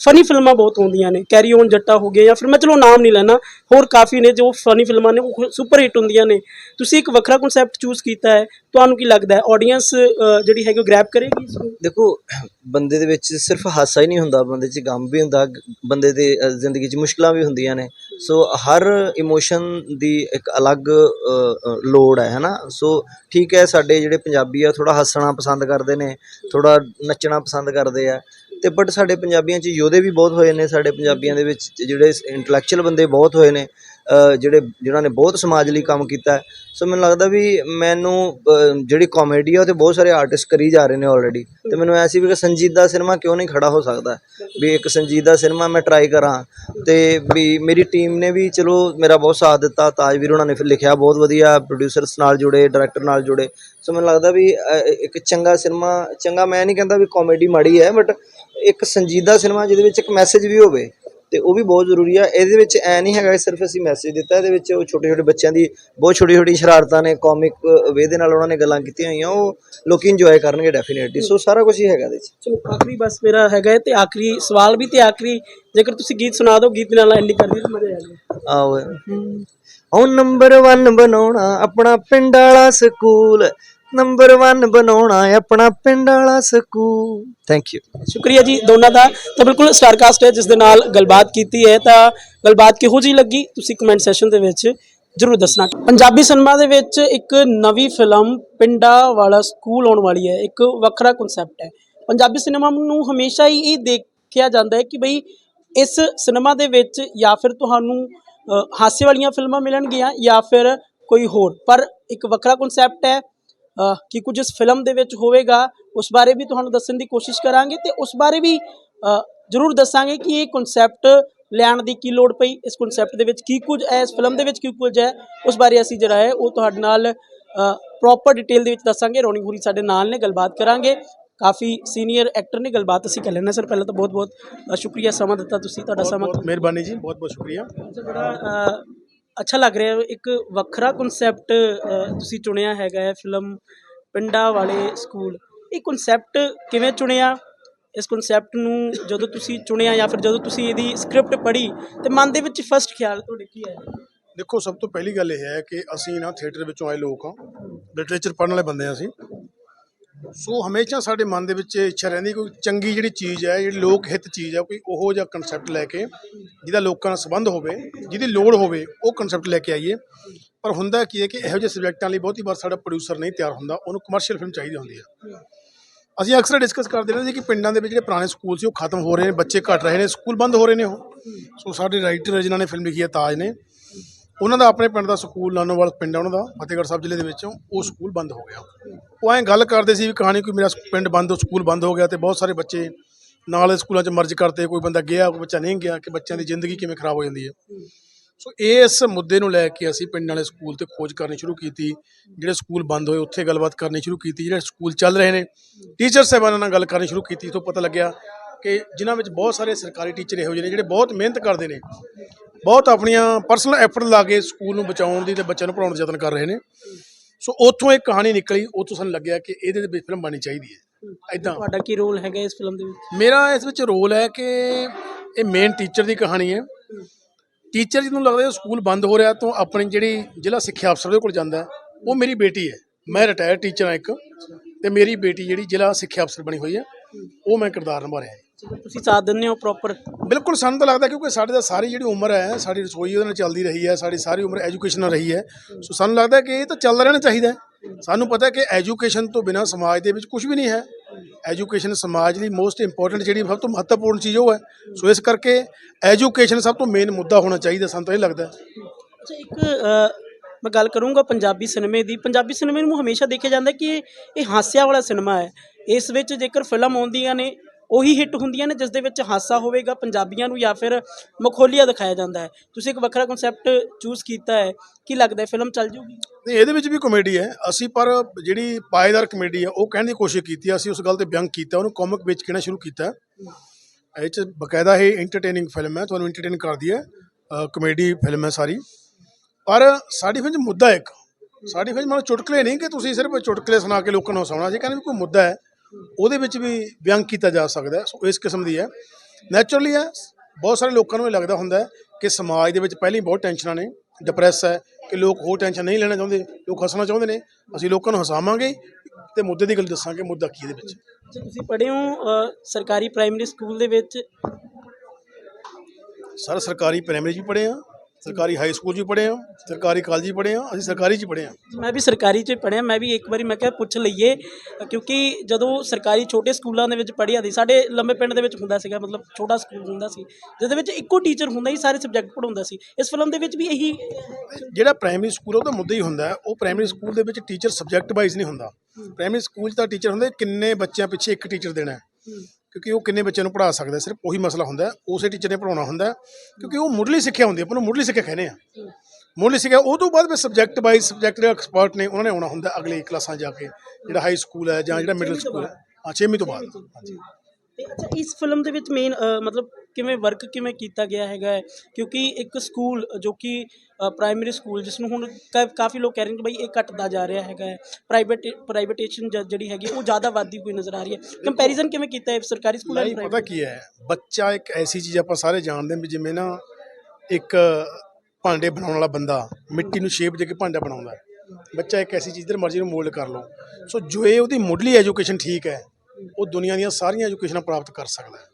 ਫਨੀ ਫਿਲਮਾਂ ਬਹੁਤ ਹੁੰਦੀਆਂ ਨੇ, ਕੈਰੀ ਔਨ ਜੱਟਾ ਹੋ ਗਿਆ ਜਾਂ ਫਿਰ ਮੈਂ ਚਲੋ ਨਾਮ ਨਹੀਂ ਲੈਣਾ ਹੋਰ ਕਾਫੀ ਨੇ ਜੋ ਫਨੀ ਫਿਲਮਾਂ ਨੇ, ਉਹ ਸੁਪਰ ਹਿੱਟ ਹੁੰਦੀਆਂ ਨੇ। ਤੁਸੀਂ ਇੱਕ ਵੱਖਰਾ ਕਨਸੈਪਟ ਚੂਜ਼ ਕੀਤਾ ਹੈ, ਤੁਹਾਨੂੰ ਕੀ ਲੱਗਦਾ ਹੈ? ਆਡੀਅנס ਜਿਹੜੀ ਹੈਗੀ ਉਹ ਗ੍ਰੈਬ ਕਰੇਗੀ ਇਸ ਨੂੰ? ਦੇਖੋ, ਬੰਦੇ ਦੇ ਵਿੱਚ ਸਿਰਫ ਹਾਸਾ ਹੀ ਨਹੀਂ ਹੁੰਦਾ, ਬੰਦੇ 'ਚ ਗਮ ਵੀ ਹੁੰਦਾ ਬੰਦੇ ਦੇ ਜ਼ਿੰਦਗੀ 'ਚ ਮੁਸ਼ਕਲਾਂ ਵੀ ਹੁੰਦੀਆਂ ਨੇ। ਸੋ ਹਰ ਇਮੋਸ਼ਨ ਦੀ ਇੱਕ ਅਲੱਗ ਲੋੜ ਹੈ, ਹਨਾ? ਸੋ ਠੀਕ ਹੈ, ਸਾਡੇ ਜਿਹੜੇ ਪੰਜਾਬੀ ਆ ਥੋੜਾ ਹੱਸਣਾ ਪਸੰਦ ਕਰਦੇ ਨੇ ਥੋੜਾ ਨੱਚਣਾ ਪਸੰਦ ਕਰਦੇ ਆ ਤੇ ਬਟ ਸਾਡੇ ਪੰਜਾਬੀਆਂ 'ਚ ਯੋਧੇ ਵੀ ਬਹੁਤ ਹੋਏ ਨੇ, ਸਾਡੇ ਪੰਜਾਬੀਆਂ ਦੇ ਵਿੱਚ ਜਿਹੜੇ ਇੰਟੈਲੈਕਚੁਅਲ ਬੰਦੇ ਬਹੁਤ ਹੋਏ ਨੇ ਜਿਹੜੇ, ਜਿਨ੍ਹਾਂ ਨੇ ਬਹੁਤ ਸਮਾਜ ਲਈ ਕੰਮ ਕੀਤਾ। ਸੋ ਮੈਨੂੰ ਲੱਗਦਾ ਵੀ ਮੈਨੂੰ ਜਿਹੜੀ ਕਾਮੇਡੀ ਆ, ਉਹ ਤੇ ਬਹੁਤ ਸਾਰੇ ਆਰਟਿਸਟ ਕਰੀ ਜਾ ਰਹੇ ਨੇ ਆਲਰੇਡੀ ਤੇ ਮੈਨੂੰ ਐ ਸੀ ਵੀ ਕਿ ਸੰਜੀਦਾ ਸਿਨੇਮਾ ਕਿਉਂ ਨਹੀਂ ਖੜਾ ਹੋ ਸਕਦਾ? ਵੀ ਇੱਕ ਸੰਜੀਦਾ ਸਿਨੇਮਾ ਮੈਂ ਟਰਾਈ ਕਰਾਂ। ਤੇ ਵੀ ਮੇਰੀ ਟੀਮ ਨੇ ਵੀ ਚਲੋ ਮੇਰਾ ਬਹੁਤ ਸਾਥ ਦਿੱਤਾ, ਤਾਜਵੀਰ ਉਹਨਾਂ ਨੇ ਫਿਰ ਲਿਖਿਆ ਬਹੁਤ ਵਧੀਆ ਪ੍ਰੋਡਿਊਸਰਸ ਨਾਲ ਜੁੜੇ ਡਾਇਰੈਕਟਰ ਨਾਲ ਜੁੜੇ। ਸੋ ਮੈਨੂੰ ਲੱਗਦਾ ਵੀ ਇੱਕ ਚੰਗਾ ਸਿਨੇਮਾ, ਚੰਗਾ ਮੈਂ ਨਹੀਂ ਕਹਿੰਦਾ ਵੀ ਕਾਮੇਡੀ ਮਾੜੀ ਹੈ ਬਟ ਇੱਕ ਸੰਜੀਦਾ ਸਿਨੇਮਾ ਜਿਹਦੇ ਵਿੱਚ ਇੱਕ ਮੈਸੇਜ ਵੀ ਹੋਵੇ ਤੇ ਉਹ ਵੀ ਬਹੁਤ ਜ਼ਰੂਰੀ ਆ। ਇਹਦੇ ਵਿੱਚ ਐ ਨਹੀਂ ਹੈਗਾ ਕਿ ਸਿਰਫ ਅਸੀਂ ਮੈਸੇਜ ਦਿੱਤਾ ਇਹਦੇ ਵਿੱਚ ਉਹ ਛੋਟੇ ਛੋਟੇ ਬੱਚਿਆਂ ਦੀ ਬਹੁਤ ਛੋਟੀ ਛੋਟੀ ਸ਼ਰਾਰਤਾਂ ਨੇ ਕਾਮਿਕ ਵੇ ਦੇ ਨਾਲ ਉਹਨਾਂ ਨੇ ਗੱਲਾਂ ਕੀਤੀਆਂ ਹੋਈਆਂ ਉਹ ਲੋਕੀ ਇੰਜੋਏ ਕਰਨਗੇ ਡੈਫੀਨੇਟਲੀ ਸੋ ਸਾਰਾ ਕੁਝ ਹੀ ਹੈਗਾ ਇਹਦੇ ਵਿੱਚ। ਚਲੋ ਆਖਰੀ ਬਸ ਮੇਰਾ ਹੈਗਾ ਹੈ ਤੇ ਆਖਰੀ ਸਵਾਲ ਵੀ ਤੇ ਆਖਰੀ ਜੇਕਰ ਤੁਸੀਂ ਗੀਤ ਸੁਣਾ ਦਿਓ ਗੀਤ ਨਾਲ ਐਂਡਿੰਗ ਕਰ ਦਿਓ ਤਾਂ ਮਜ਼ਾ ਆ ਜਾਏ ਆਓ ਉਹ ਨੰਬਰ 1 ਬਣਾਉਣਾ ਆਪਣਾ ਪਿੰਡ ਵਾਲਾ ਸਕੂਲ ਨੰਬਰ 1 ਬਣਾਉਣਾ ਆਪਣਾ ਪਿੰਡ ਵਾਲਾ ਸਕੂਲ। ਥੈਂਕ ਯੂ ਸ਼ੁਕਰੀਆ ਜੀ ਦੋਨਾਂ ਦਾ। ਤਾਂ ਬਿਲਕੁਲ ਸਟਾਰਕਾਸਟ ਹੈ ਜਿਸ ਦੇ ਨਾਲ ਗੱਲਬਾਤ ਕੀਤੀ ਹੈ। ਤਾਂ ਗੱਲਬਾਤ ਕਿਹੋ ਜਿਹੀ ਲੱਗੀ? ਤੁਸੀਂ ਕਮੈਂਟ ਸੈਸ਼ਨ ਦੇ ਵਿੱਚ ਜਰੂਰ ਦੱਸਣਾ। ਪੰਜਾਬੀ ਸਿਨੇਮਾ ਦੇ ਵਿੱਚ ਇੱਕ ਨਵੀਂ ਫਿਲਮ ਪਿੰਡਾ ਵਾਲਾ ਸਕੂਲ ਆਉਣ ਵਾਲੀ ਹੈ। ਇੱਕ ਵੱਖਰਾ ਕਨਸੈਪਟ ਹੈ। ਪੰਜਾਬੀ ਸਿਨੇਮਾ ਨੂੰ ਹਮੇਸ਼ਾ ਹੀ ਇਹ ਦੇਖਿਆ ਜਾਂਦਾ ਹੈ ਕਿ ਬਈ ਇਸ ਸਿਨੇਮਾ ਦੇ ਵਿੱਚ ਜਾਂ ਫਿਰ ਤੁਹਾਨੂੰ ਅ, ਹਾਸੇ ਵਾਲੀਆਂ ਫਿਲਮਾਂ ਮਿਲਣਗੀਆਂ ਜਾਂ ਫਿਰ ਕੋਈ ਹੋਰ। ਪਰ ਇੱਕ ਵੱਖਰਾ ਕਨਸੈਪਟ ਹੈ। ਕਿ ਕੁਝ ਇਸ ਫਿਲਮ ਦੇ ਵਿੱਚ ਹੋਵੇਗਾ ਉਸ ਬਾਰੇ ਵੀ ਤੁਹਾਨੂੰ ਦੱਸਣ ਦੀ ਕੋਸ਼ਿਸ਼ ਕਰਾਂਗੇ ਤੇ ਉਸ ਬਾਰੇ ਵੀ ਜ਼ਰੂਰ ਦੱਸਾਂਗੇ ਕਿ ਇਹ ਕਨਸੈਪਟ ਲਿਆਉਣ ਦੀ ਕੀ ਲੋੜ ਪਈ ਇਸ ਕਨਸੈਪਟ ਦੇ ਵਿੱਚ ਕੀ ਕੁਝ ਹੈ ਇਸ ਫਿਲਮ ਦੇ ਵਿੱਚ ਕੀ ਕੁਝ ਹੈ ਉਸ ਬਾਰੇ ਅਸੀਂ ਜਿਹੜਾ ਹੈ ਉਹ ਤੁਹਾਡੇ ਨਾਲ ਪ੍ਰੋਪਰ ਡਿਟੇਲ ਦੇ ਵਿੱਚ ਦੱਸਾਂਗੇ। ਰੋਣੀ ਹੁਰੀ ਸਾਡੇ ਨਾਲ ਨੇ ਗੱਲਬਾਤ ਕਰਾਂਗੇ। ਕਾਫੀ ਸੀਨੀਅਰ ਐਕਟਰ ਨੇ ਗੱਲਬਾਤ ਅਸੀਂ ਕਰ ਲੈਣਾ ਸਰ ਪਹਿਲਾਂ ਤਾਂ ਬਹੁਤ ਬਹੁਤ ਸ਼ੁਕਰੀਆ ਸਮਾਂ ਦਿੱਤਾ ਤੁਸੀਂ ਤੁਹਾਡਾ ਸਮਾਂ ਮਿਹਰਬਾਨੀ ਜੀ ਬਹੁਤ ਬਹੁਤ ਸ਼ੁਕਰੀਆ ਬੜਾ ਅੱਛਾ ਲੱਗ ਰਿਹਾ ਇੱਕ ਵੱਖਰਾ ਕਨਸੈਪਟ ਤੁਸੀਂ ਚੁਣਿਆ ਹੈਗਾ ਹੈ ਫਿਲਮ ਪਿੰਡਾਂ ਵਾਲੇ ਸਕੂਲ ਇਹ ਕਨਸੈਪਟ ਕਿਵੇਂ ਚੁਣਿਆ? ਇਸ ਕਨਸੈਪਟ ਨੂੰ ਜਦੋਂ ਤੁਸੀਂ ਚੁਣਿਆ ਜਾਂ ਫਿਰ ਜਦੋਂ ਤੁਸੀਂ ਇਹਦੀ ਸਕ੍ਰਿਪਟ ਪੜ੍ਹੀ, ਤੇ ਮਨ ਦੇ ਵਿੱਚ ਫਸਟ ਖਿਆਲ ਤੁਹਾਡੇ ਕੀ ਆਇਆ? ਦੇਖੋ, ਸਭ ਤੋਂ ਪਹਿਲੀ ਗੱਲ ਇਹ ਹੈ ਕਿ ਅਸੀਂ ਨਾ ਥੀਏਟਰ ਵਿੱਚੋਂ ਆਏ ਲੋਕ ਹਾਂ। ਲਿਟਰੇਚਰ ਪੜ੍ਹਨ ਵਾਲੇ ਬੰਦੇ ਹਾਂ ਅਸੀਂ। ਸੋ ਹਮੇਸ਼ਾ ਸਾਡੇ ਮਨ ਦੇ ਵਿੱਚ ਇੱਛਾ ਰਹਿੰਦੀ ਕੋਈ ਚੰਗੀ ਜਿਹੜੀ ਚੀਜ਼ ਹੈ, ਜਿਹੜੀ ਲੋਕ ਹਿੱਤ ਚੀਜ਼ ਹੈ, ਕੋਈ ਉਹੋ ਜਿਹਾ ਕਨਸੈਪਟ ਲੈ ਕੇ ਜਿਹਦਾ ਲੋਕਾਂ ਨਾਲ ਸੰਬੰਧ ਹੋਵੇ, ਜਿਹਦੀ ਲੋੜ ਹੋਵੇ, ਉਹ ਕਨਸੈਪਟ ਲੈ ਕੇ ਆਈਏ। ਪਰ ਹੁੰਦਾ ਕੀ ਹੈ ਕਿ ਇਹੋ ਜਿਹੇ ਸਬਜੈਕਟਾਂ ਲਈ ਬਹੁਤੀ ਵਾਰ ਸਾਡਾ ਪ੍ਰੋਡਿਊਸਰ ਨਹੀਂ ਤਿਆਰ ਹੁੰਦਾ, ਉਹਨੂੰ ਕਮਰਸ਼ੀਅਲ ਫਿਲਮ ਚਾਹੀਦੀ ਹੁੰਦੀ ਹੈ। ਅਸੀਂ ਅਕਸਰ ਡਿਸਕਸ ਕਰਦੇ ਰਹਿੰਦੇ ਸੀ ਕਿ ਪਿੰਡਾਂ ਦੇ ਵਿੱਚ ਜਿਹੜੇ ਪੁਰਾਣੇ ਸਕੂਲ ਸੀ, ਉਹ ਖਤਮ ਹੋ ਰਹੇ ਨੇ, ਬੱਚੇ ਘਟ ਰਹੇ ਨੇ ਸਕੂਲ ਬੰਦ ਹੋ ਰਹੇ ਨੇ ਉਹ। ਸੋ ਸਾਡੇ ਰਾਈਟਰ ਜਿਨ੍ਹਾਂ ਨੇ ਫਿਲਮ ਲਿਖੀ ਹੈ, ਤਾਜ ਨੇ। ਉਹਨਾਂ ਦਾ ਆਪਣੇ ਪਿੰਡ ਦਾ ਸਕੂਲ ਨਾਨੋਵਾਲ ਪਿੰਡ ਆ ਉਹਨਾਂ ਦਾ, ਫਤਿਹਗੜ੍ਹ ਸਾਹਿਬ ਜ਼ਿਲ੍ਹੇ ਦੇ ਵਿੱਚੋਂ ਉਹ ਸਕੂਲ ਬੰਦ ਹੋ ਗਿਆ। ਉਹ ਐਂ ਗੱਲ ਕਰਦੇ ਸੀ ਵੀ ਕਹਾਣੀ ਕੋਈ ਮੇਰਾ ਪਿੰਡ ਬੰਦ, ਸਕੂਲ ਬੰਦ ਹੋ ਗਿਆ ਤੇ ਬਹੁਤ ਸਾਰੇ ਬੱਚੇ ਨਾਲ ਸਕੂਲਾਂ 'ਚ ਮਰਜ ਕਰਤੇ, ਕੋਈ ਬੰਦਾ ਗਿਆ, ਕੋਈ ਬੱਚਾ ਨਹੀਂ ਗਿਆ ਕਿ ਬੱਚਿਆਂ ਦੀ ਜ਼ਿੰਦਗੀ ਕਿਵੇਂ ਖਰਾਬ ਹੋ ਜਾਂਦੀ ਹੈ। ਸੋ ਇਸ ਮੁੱਦੇ ਨੂੰ ਲੈ ਕੇ ਅਸੀਂ ਪਿੰਡ ਵਾਲੇ ਸਕੂਲ ਤੇ ਖੋਜ ਕਰਨੀ ਸ਼ੁਰੂ ਕੀਤੀ, ਜਿਹੜੇ ਸਕੂਲ ਬੰਦ ਹੋਏ ਉੱਥੇ ਗੱਲਬਾਤ ਕਰਨੀ ਸ਼ੁਰੂ ਕੀਤੀ, ਜਿਹੜੇ ਸਕੂਲ ਚੱਲ ਰਹੇ ਨੇ, ਟੀਚਰ ਸਾਹਿਬਾਨਾਂ ਨਾਲ ਗੱਲ ਕਰਨੀ ਸ਼ੁਰੂ ਕੀਤੀ, ਤੋਂ ਪਤਾ ਲੱਗਿਆ ਕਿ ਜਿਨ੍ਹਾਂ ਵਿੱਚ ਬਹੁਤ ਸਾਰੇ ਸਰਕਾਰੀ ਟੀਚਰ ਇਹੋ ਜਿਹੇ ਨੇ ਜਿਹੜੇ ਬਹੁਤ ਮਿਹਨਤ ਕਰਦੇ ਨੇ। ਬਹੁਤ ਆਪਣੀਆਂ ਪਰਸਨਲ ਐਫਰਟ ਲਾ ਕੇ ਸਕੂਲ ਨੂੰ ਬਚਾਉਣ ਦੀ ਤੇ ਬੱਚਿਆਂ ਨੂੰ ਪੜਾਉਣ ਦਾ ਯਤਨ ਕਰ ਰਹੇ ਨੇ। ਸੋ ਉੱਥੋਂ ਇੱਕ ਕਹਾਣੀ ਨਿਕਲੀ ਉੱਥੋਂ ਸਾਨੂੰ ਲੱਗਿਆ ਕਿ ਇਹਦੇ ਵਿੱਚ ਫਿਲਮ ਬਣਨੀ ਚਾਹੀਦੀ ਹੈ। ਐਦਾਂ ਤੁਹਾਡਾ ਕੀ ਰੋਲ ਹੈਗਾ ਇਸ ਫਿਲਮ ਦੇ ਵਿੱਚ? ਮੇਰਾ ਇਸ ਵਿੱਚ ਰੋਲ ਹੈ ਕਿ ਇਹ ਮੇਨ ਟੀਚਰ ਦੀ ਕਹਾਣੀ ਹੈ। ਟੀਚਰ ਜਿਹਨੂੰ ਲੱਗਦਾ ਸਕੂਲ ਬੰਦ ਹੋ ਰਿਹਾ ਤਾਂ ਆਪਣੀ ਜਿਹੜੀ ਜ਼ਿਲ੍ਹਾ ਸਿੱਖਿਆ ਅਫਸਰ ਦੇ ਕੋਲ ਜਾਂਦਾ ਉਹ ਮੇਰੀ ਬੇਟੀ ਹੈ। ਮੈਂ ਰਿਟਾਇਰਡ ਟੀਚਰ ਹਾਂ ਇੱਕ ਤੇ ਮੇਰੀ ਬੇਟੀ ਜਿਹੜੀ ਜ਼ਿਲ੍ਹਾ ਸਿੱਖਿਆ ਅਫਸਰ ਬਣੀ ਹੋਈ ਹੈ ਉਹ ਮੈਂ ਕਿਰਦਾਰ ਨਿਭਾ ਰਿਹਾ ਤੁਸੀਂ ਸਾਥ ਦਿੰਦੇ ਹੋ ਪ੍ਰੋਪਰ ਬਿਲਕੁਲ ਸਾਨੂੰ ਤਾਂ ਲੱਗਦਾ ਕਿਉਂਕਿ ਸਾਡੇ ਦਾ ਸਾਰੀ ਜਿਹੜੀ ਉਮਰ ਹੈ ਸਾਡੀ ਰਸੋਈ ਉਹਦੇ ਨਾਲ ਚੱਲਦੀ ਰਹੀ ਹੈ ਸਾਡੀ ਸਾਰੀ ਉਮਰ ਐਜੂਕੇਸ਼ਨ ਨਾਲ ਰਹੀ ਹੈ। ਸੋ ਸਾਨੂੰ ਲੱਗਦਾ ਕਿ ਇਹ ਤਾਂ ਚੱਲਦਾ ਰਹਿਣਾ ਚਾਹੀਦਾ ਸਾਨੂੰ ਪਤਾ ਕਿ ਐਜੂਕੇਸ਼ਨ ਤੋਂ ਬਿਨਾ ਸਮਾਜ ਦੇ ਵਿੱਚ ਕੁਝ ਵੀ ਨਹੀਂ ਹੈ। ਐਜੂਕੇਸ਼ਨ ਸਮਾਜ ਲਈ ਮੋਸਟ ਇੰਪੋਰਟੈਂਟ ਜਿਹੜੀ ਸਭ ਤੋਂ ਮਹੱਤਵਪੂਰਨ ਚੀਜ਼ ਉਹ ਹੈ। ਸੋ ਇਸ ਕਰਕੇ ਐਜੂਕੇਸ਼ਨ ਸਭ ਤੋਂ ਮੇਨ ਮੁੱਦਾ ਹੋਣਾ ਚਾਹੀਦਾ ਸਾਨੂੰ ਤਾਂ ਇਹ ਲੱਗਦਾ ਅੱਛਾ ਇੱਕ ਮੈਂ ਗੱਲ ਕਰੂੰਗਾ ਪੰਜਾਬੀ ਸਿਨੇਮੇ ਦੀ। ਪੰਜਾਬੀ ਸਿਨੇਮੇ ਨੂੰ ਹਮੇਸ਼ਾ ਦੇਖਿਆ ਜਾਂਦਾ ਕਿ ਇਹ ਹਾਸਿਆ ਵਾਲਾ ਸਿਨੇਮਾ ਹੈ। ਇਸ ਵਿੱਚ ਜੇਕਰ ਫਿਲਮ ਆਉਂਦੀਆਂ ਨੇ ਉਹੀ ਹਿੱਟ ਹੁੰਦੀਆਂ ਨੇ ਜਿਸ ਦੇ ਵਿੱਚ ਹਾਸਾ ਹੋਵੇਗਾ ਪੰਜਾਬੀਆਂ ਨੂੰ ਜਾਂ ਫਿਰ ਮਖੌਲੀਆ ਦਿਖਾਇਆ ਜਾਂਦਾ ਹੈ। ਤੁਸੀਂ ਇੱਕ ਵੱਖਰਾ ਕਨਸੈਪਟ ਚੂਜ਼ ਕੀਤਾ ਹੈ। ਕੀ ਲੱਗਦਾ ਹੈ ਫਿਲਮ ਚੱਲ ਜੂਗੀ? ਨਹੀਂ, ਇਹਦੇ ਵਿੱਚ ਵੀ ਕਮੇਡੀ ਹੈ। ਅਸੀਂ ਪਰ ਜਿਹੜੀ ਪਾਏਦਾਰ ਕਮੇਡੀ ਹੈ, ਉਹ ਕਹਿਣ ਦੀ ਕੋਸ਼ਿਸ਼ ਕੀਤੀ ਹੈ। ਅਸੀਂ ਉਸ ਗੱਲ ਤੇ ਵਿਅੰਗ ਕੀਤਾ, ਉਹਨੂੰ ਕਾਮਿਕ ਵਿੱਚ ਕਹਿਣਾ ਸ਼ੁਰੂ ਕੀਤਾ ਇਹ ਚ ਬਕਾਇਦਾ ਇਹ ਐਂਟਰਟੇਨਿੰਗ ਫਿਲਮ ਹੈ, ਤੁਹਾਨੂੰ ਐਂਟਰਟੇਨ ਕਰਦੀ ਹੈ। ਕਮੇਡੀ ਫਿਲਮ ਹੈ ਸਾਰੀ। ਪਰ ਸਾਡੀ ਫਿਲਮ ਮੁੱਦਾ ਇੱਕ। ਸਾਡੀ ਫਿਲਮ ਨਾਲ ਚੁਟਕਲੇ ਨਹੀਂ ਕਿ ਤੁਸੀਂ ਸਿਰਫ ਚੁਟਕਲੇ ਸੁਣਾ ਕੇ ਲੋਕਾਂ ਨੂੰ ਹਸਾਉਣਾ। ਜੀ ਕਹਿੰਦੇ ਵੀ ਕੋਈ ਮੁੱਦਾ ਹੈ। ਉਹਦੇ ਵਿੱਚ ਵੀ ਬਿਆਨ ਕੀਤਾ ਜਾ ਸਕਦਾ। ਸੋ ਇਸ ਕਿਸਮ ਦੀ ਹੈ। ਨੈਚੁਰਲੀ ਹੈ ਬਹੁਤ ਸਾਰੇ ਲੋਕਾਂ ਨੂੰ ਇਹ ਲੱਗਦਾ ਹੁੰਦਾ ਕਿ ਸਮਾਜ ਦੇ ਵਿੱਚ ਪਹਿਲਾਂ ਹੀ ਬਹੁਤ ਟੈਨਸ਼ਨਾਂ ਨੇ ਡਿਪਰੈਸ ਹੈ ਕਿ ਲੋਕ ਹੋਰ ਟੈਨਸ਼ਨ ਨਹੀਂ ਲੈਣਾ ਚਾਹੁੰਦੇ ਲੋਕ ਹੱਸਣਾ ਚਾਹੁੰਦੇ ਨੇ। ਅਸੀਂ ਲੋਕਾਂ ਨੂੰ ਹਸਾਵਾਂਗੇ ਤੇ ਮੁੱਦੇ ਦੀ ਗੱਲ ਦੱਸਾਂਗੇ ਮੁੱਦਾ ਕੀ ਇਹਦੇ ਵਿੱਚ। ਤੁਸੀਂ ਪੜ੍ਹੇ ਹੋ ਸਰਕਾਰੀ ਪ੍ਰਾਇਮਰੀ ਸਕੂਲ ਦੇ ਵਿੱਚ? ਸਰ ਸਰਕਾਰੀ ਪ੍ਰਾਇਮਰੀ 'ਚ ਵੀ ਪੜ੍ਹੇ ਆ ਸਰਕਾਰੀ ਹਾਈ ਸਕੂਲ 'ਚ ਪੜ੍ਹੇ ਆ ਸਰਕਾਰੀ ਕਾਲਜ 'ਚ ਪੜ੍ਹੇ ਆ ਅਸੀਂ ਸਰਕਾਰੀ 'ਚ ਹੀ ਪੜ੍ਹੇ ਆ ਮੈਂ ਵੀ ਸਰਕਾਰੀ ਚ ਪੜ੍ਹਿਆ ਮੈਂ ਵੀ ਇੱਕ ਵਾਰੀ ਮੈਂ ਕਿਹਾ ਪੁੱਛ ਲਈਏ ਕਿਉਂਕਿ ਜਦੋਂ ਸਰਕਾਰੀ ਛੋਟੇ ਸਕੂਲਾਂ ਦੇ ਵਿੱਚ ਪੜ੍ਹਿਆ ਸੀ ਸਾਡੇ ਲੰਬੇ ਪਿੰਡ ਦੇ ਵਿੱਚ ਹੁੰਦਾ ਸੀਗਾ ਮਤਲਬ ਛੋਟਾ ਸਕੂਲ ਹੁੰਦਾ ਸੀ ਜਿਹਦੇ ਵਿੱਚ ਇੱਕੋ ਟੀਚਰ ਹੁੰਦਾ ਹੀ ਸਾਰੇ ਸਬਜੈਕਟ ਪੜਾਉਂਦਾ ਸੀ ਇਸ ਫਿਲਮ ਦੇ ਵਿੱਚ ਵੀ ਇਹੀ ਜਿਹੜਾ ਪ੍ਰਾਇਮਰੀ ਸਕੂਲ ਉਹਦਾ ਮੁੱਦਾ ਹੀ ਹੁੰਦਾ ਹੈ, ਉਹ ਪ੍ਰਾਇਮਰੀ ਸਕੂਲ ਦੇ ਵਿੱਚ ਟੀਚਰ ਸਬਜੈਕਟ ਵਾਈਜ਼ ਨਹੀਂ ਹੁੰਦਾ। ਪ੍ਰਾਇਮਰੀ ਸਕੂਲ 'ਚ ਤਾਂ ਟੀਚਰ ਹੁੰਦੇ ਕਿੰਨੇ ਬੱਚਿਆਂ ਪਿੱਛੇ ਇੱਕ ਟੀਚਰ ਦੇਣਾ ਹੈ। ਕਿਉਂਕਿ ਉਹ ਕਿੰਨੇ ਬੱਚਿਆਂ ਨੂੰ ਪੜ੍ਹਾ ਸਕਦਾ, ਸਿਰਫ ਉਹੀ ਮਸਲਾ ਹੁੰਦਾ ਉਸੇ ਟੀਚਰ ਨੇ ਪੜਾਉਣਾ ਹੁੰਦਾ ਕਿਉਂਕਿ ਉਹ ਮੁੱਢਲੀ ਸਿੱਖਿਆ ਹੁੰਦੀ ਹੈ, ਆਪਾਂ ਨੂੰ ਮੁੱਢਲੀ ਸਿੱਖਿਆ ਕਹਿੰਦੇ ਆ ਮੁੱਢਲੀ ਸਿੱਖਿਆ, ਉਹ ਤੋਂ ਬਾਅਦ ਫਿਰ ਸਬਜੈਕਟ ਵਾਈਜ਼ ਸਬਜੈਕਟ ਦੇ ਐਕਸਪਰਟ ਨੇ, ਉਹਨਾਂ ਨੇ ਆਉਣਾ ਹੁੰਦਾ ਅਗਲੇ ਕਲਾਸਾਂ ਜਾ ਕੇ, ਜਿਹੜਾ ਹਾਈ ਸਕੂਲ ਹੈ ਜਾਂ ਜਿਹੜਾ ਮਿਡਲ ਸਕੂਲ ਹੈ। ਹਾਂ 6ਵੀਂ ਤੋਂ ਬਾਅਦ। ਹਾਂਜੀ। ਤੇ ਅੱਛਾ, ਇਸ ਫਿਲਮ ਦੇ ਵਿੱਚ ਮੇਨ ਮਤਲਬ ਕਿਵੇਂ ਵਰਕ ਕਿਵੇਂ ਕੀਤਾ ਗਿਆ ਹੈਗਾ ਹੈ? ਕਿਉਂਕਿ ਇੱਕ ਸਕੂਲ ਜੋ ਕਿ ਪ੍ਰਾਇਮਰੀ ਸਕੂਲ ਜਿਸ ਨੂੰ ਹੁਣ ਕਾ- ਕਾਫੀ ਲੋਕ ਕਹਿ ਰਹੇ ਨੇ ਕਿ ਬਈ ਇਹ ਘਟਦਾ ਜਾ ਰਿਹਾ ਹੈਗਾ ਹੈ। ਪ੍ਰਾਈਵੇਟ ਪ੍ਰਾਈਵੇਟੇਸ਼ਨ ਜਿਹੜੀ ਹੈਗੀ ਉਹ ਜ਼ਿਆਦਾ ਵੱਧਦੀ ਹੋਈ ਨਜ਼ਰ ਆ ਰਹੀ ਹੈ। ਕੰਪੈਰੀਜ਼ਨ ਕਿਵੇਂ ਕੀਤਾ ਹੈ ਸਰਕਾਰੀ ਸਕੂਲਾਂ ਨਹੀਂ and ਪਤਾ ਕੀ ਹੈ ਬੱਚਾ ਇੱਕ ਐਸੀ ਚੀਜ਼ ਆਪਾਂ ਸਾਰੇ ਜਾਣਦੇ ਹਾਂ ਵੀ ਜਿਵੇਂ ਨਾ ਇੱਕ ਭਾਂਡੇ ਬਣਾਉਣ ਵਾਲਾ ਬੰਦਾ ਮਿੱਟੀ ਨੂੰ ਸ਼ੇਪ ਦੇ ਕੇ ਭਾਂਡਾ ਬਣਾਉਂਦਾ ਹੈ। ਬੱਚਾ ਇੱਕ ਐਸੀ ਚੀਜ਼ ਦੇ ਮਰਜ਼ੀ ਨੂੰ ਮੋਲਡ ਕਰ ਲਓ। ਸੋ ਜੋ ਇਹ ਉਹਦੀ ਮੁੱਢਲੀ ਐਜੂਕੇਸ਼ਨ ਠੀਕ ਹੈ ਉਹ ਦੁਨੀਆ ਦੀਆਂ ਸਾਰੀਆਂ ਐਜੂਕੇਸ਼ਨਾਂ ਪ੍ਰਾਪਤ ਕਰ ਸਕਦਾ ਹੈ।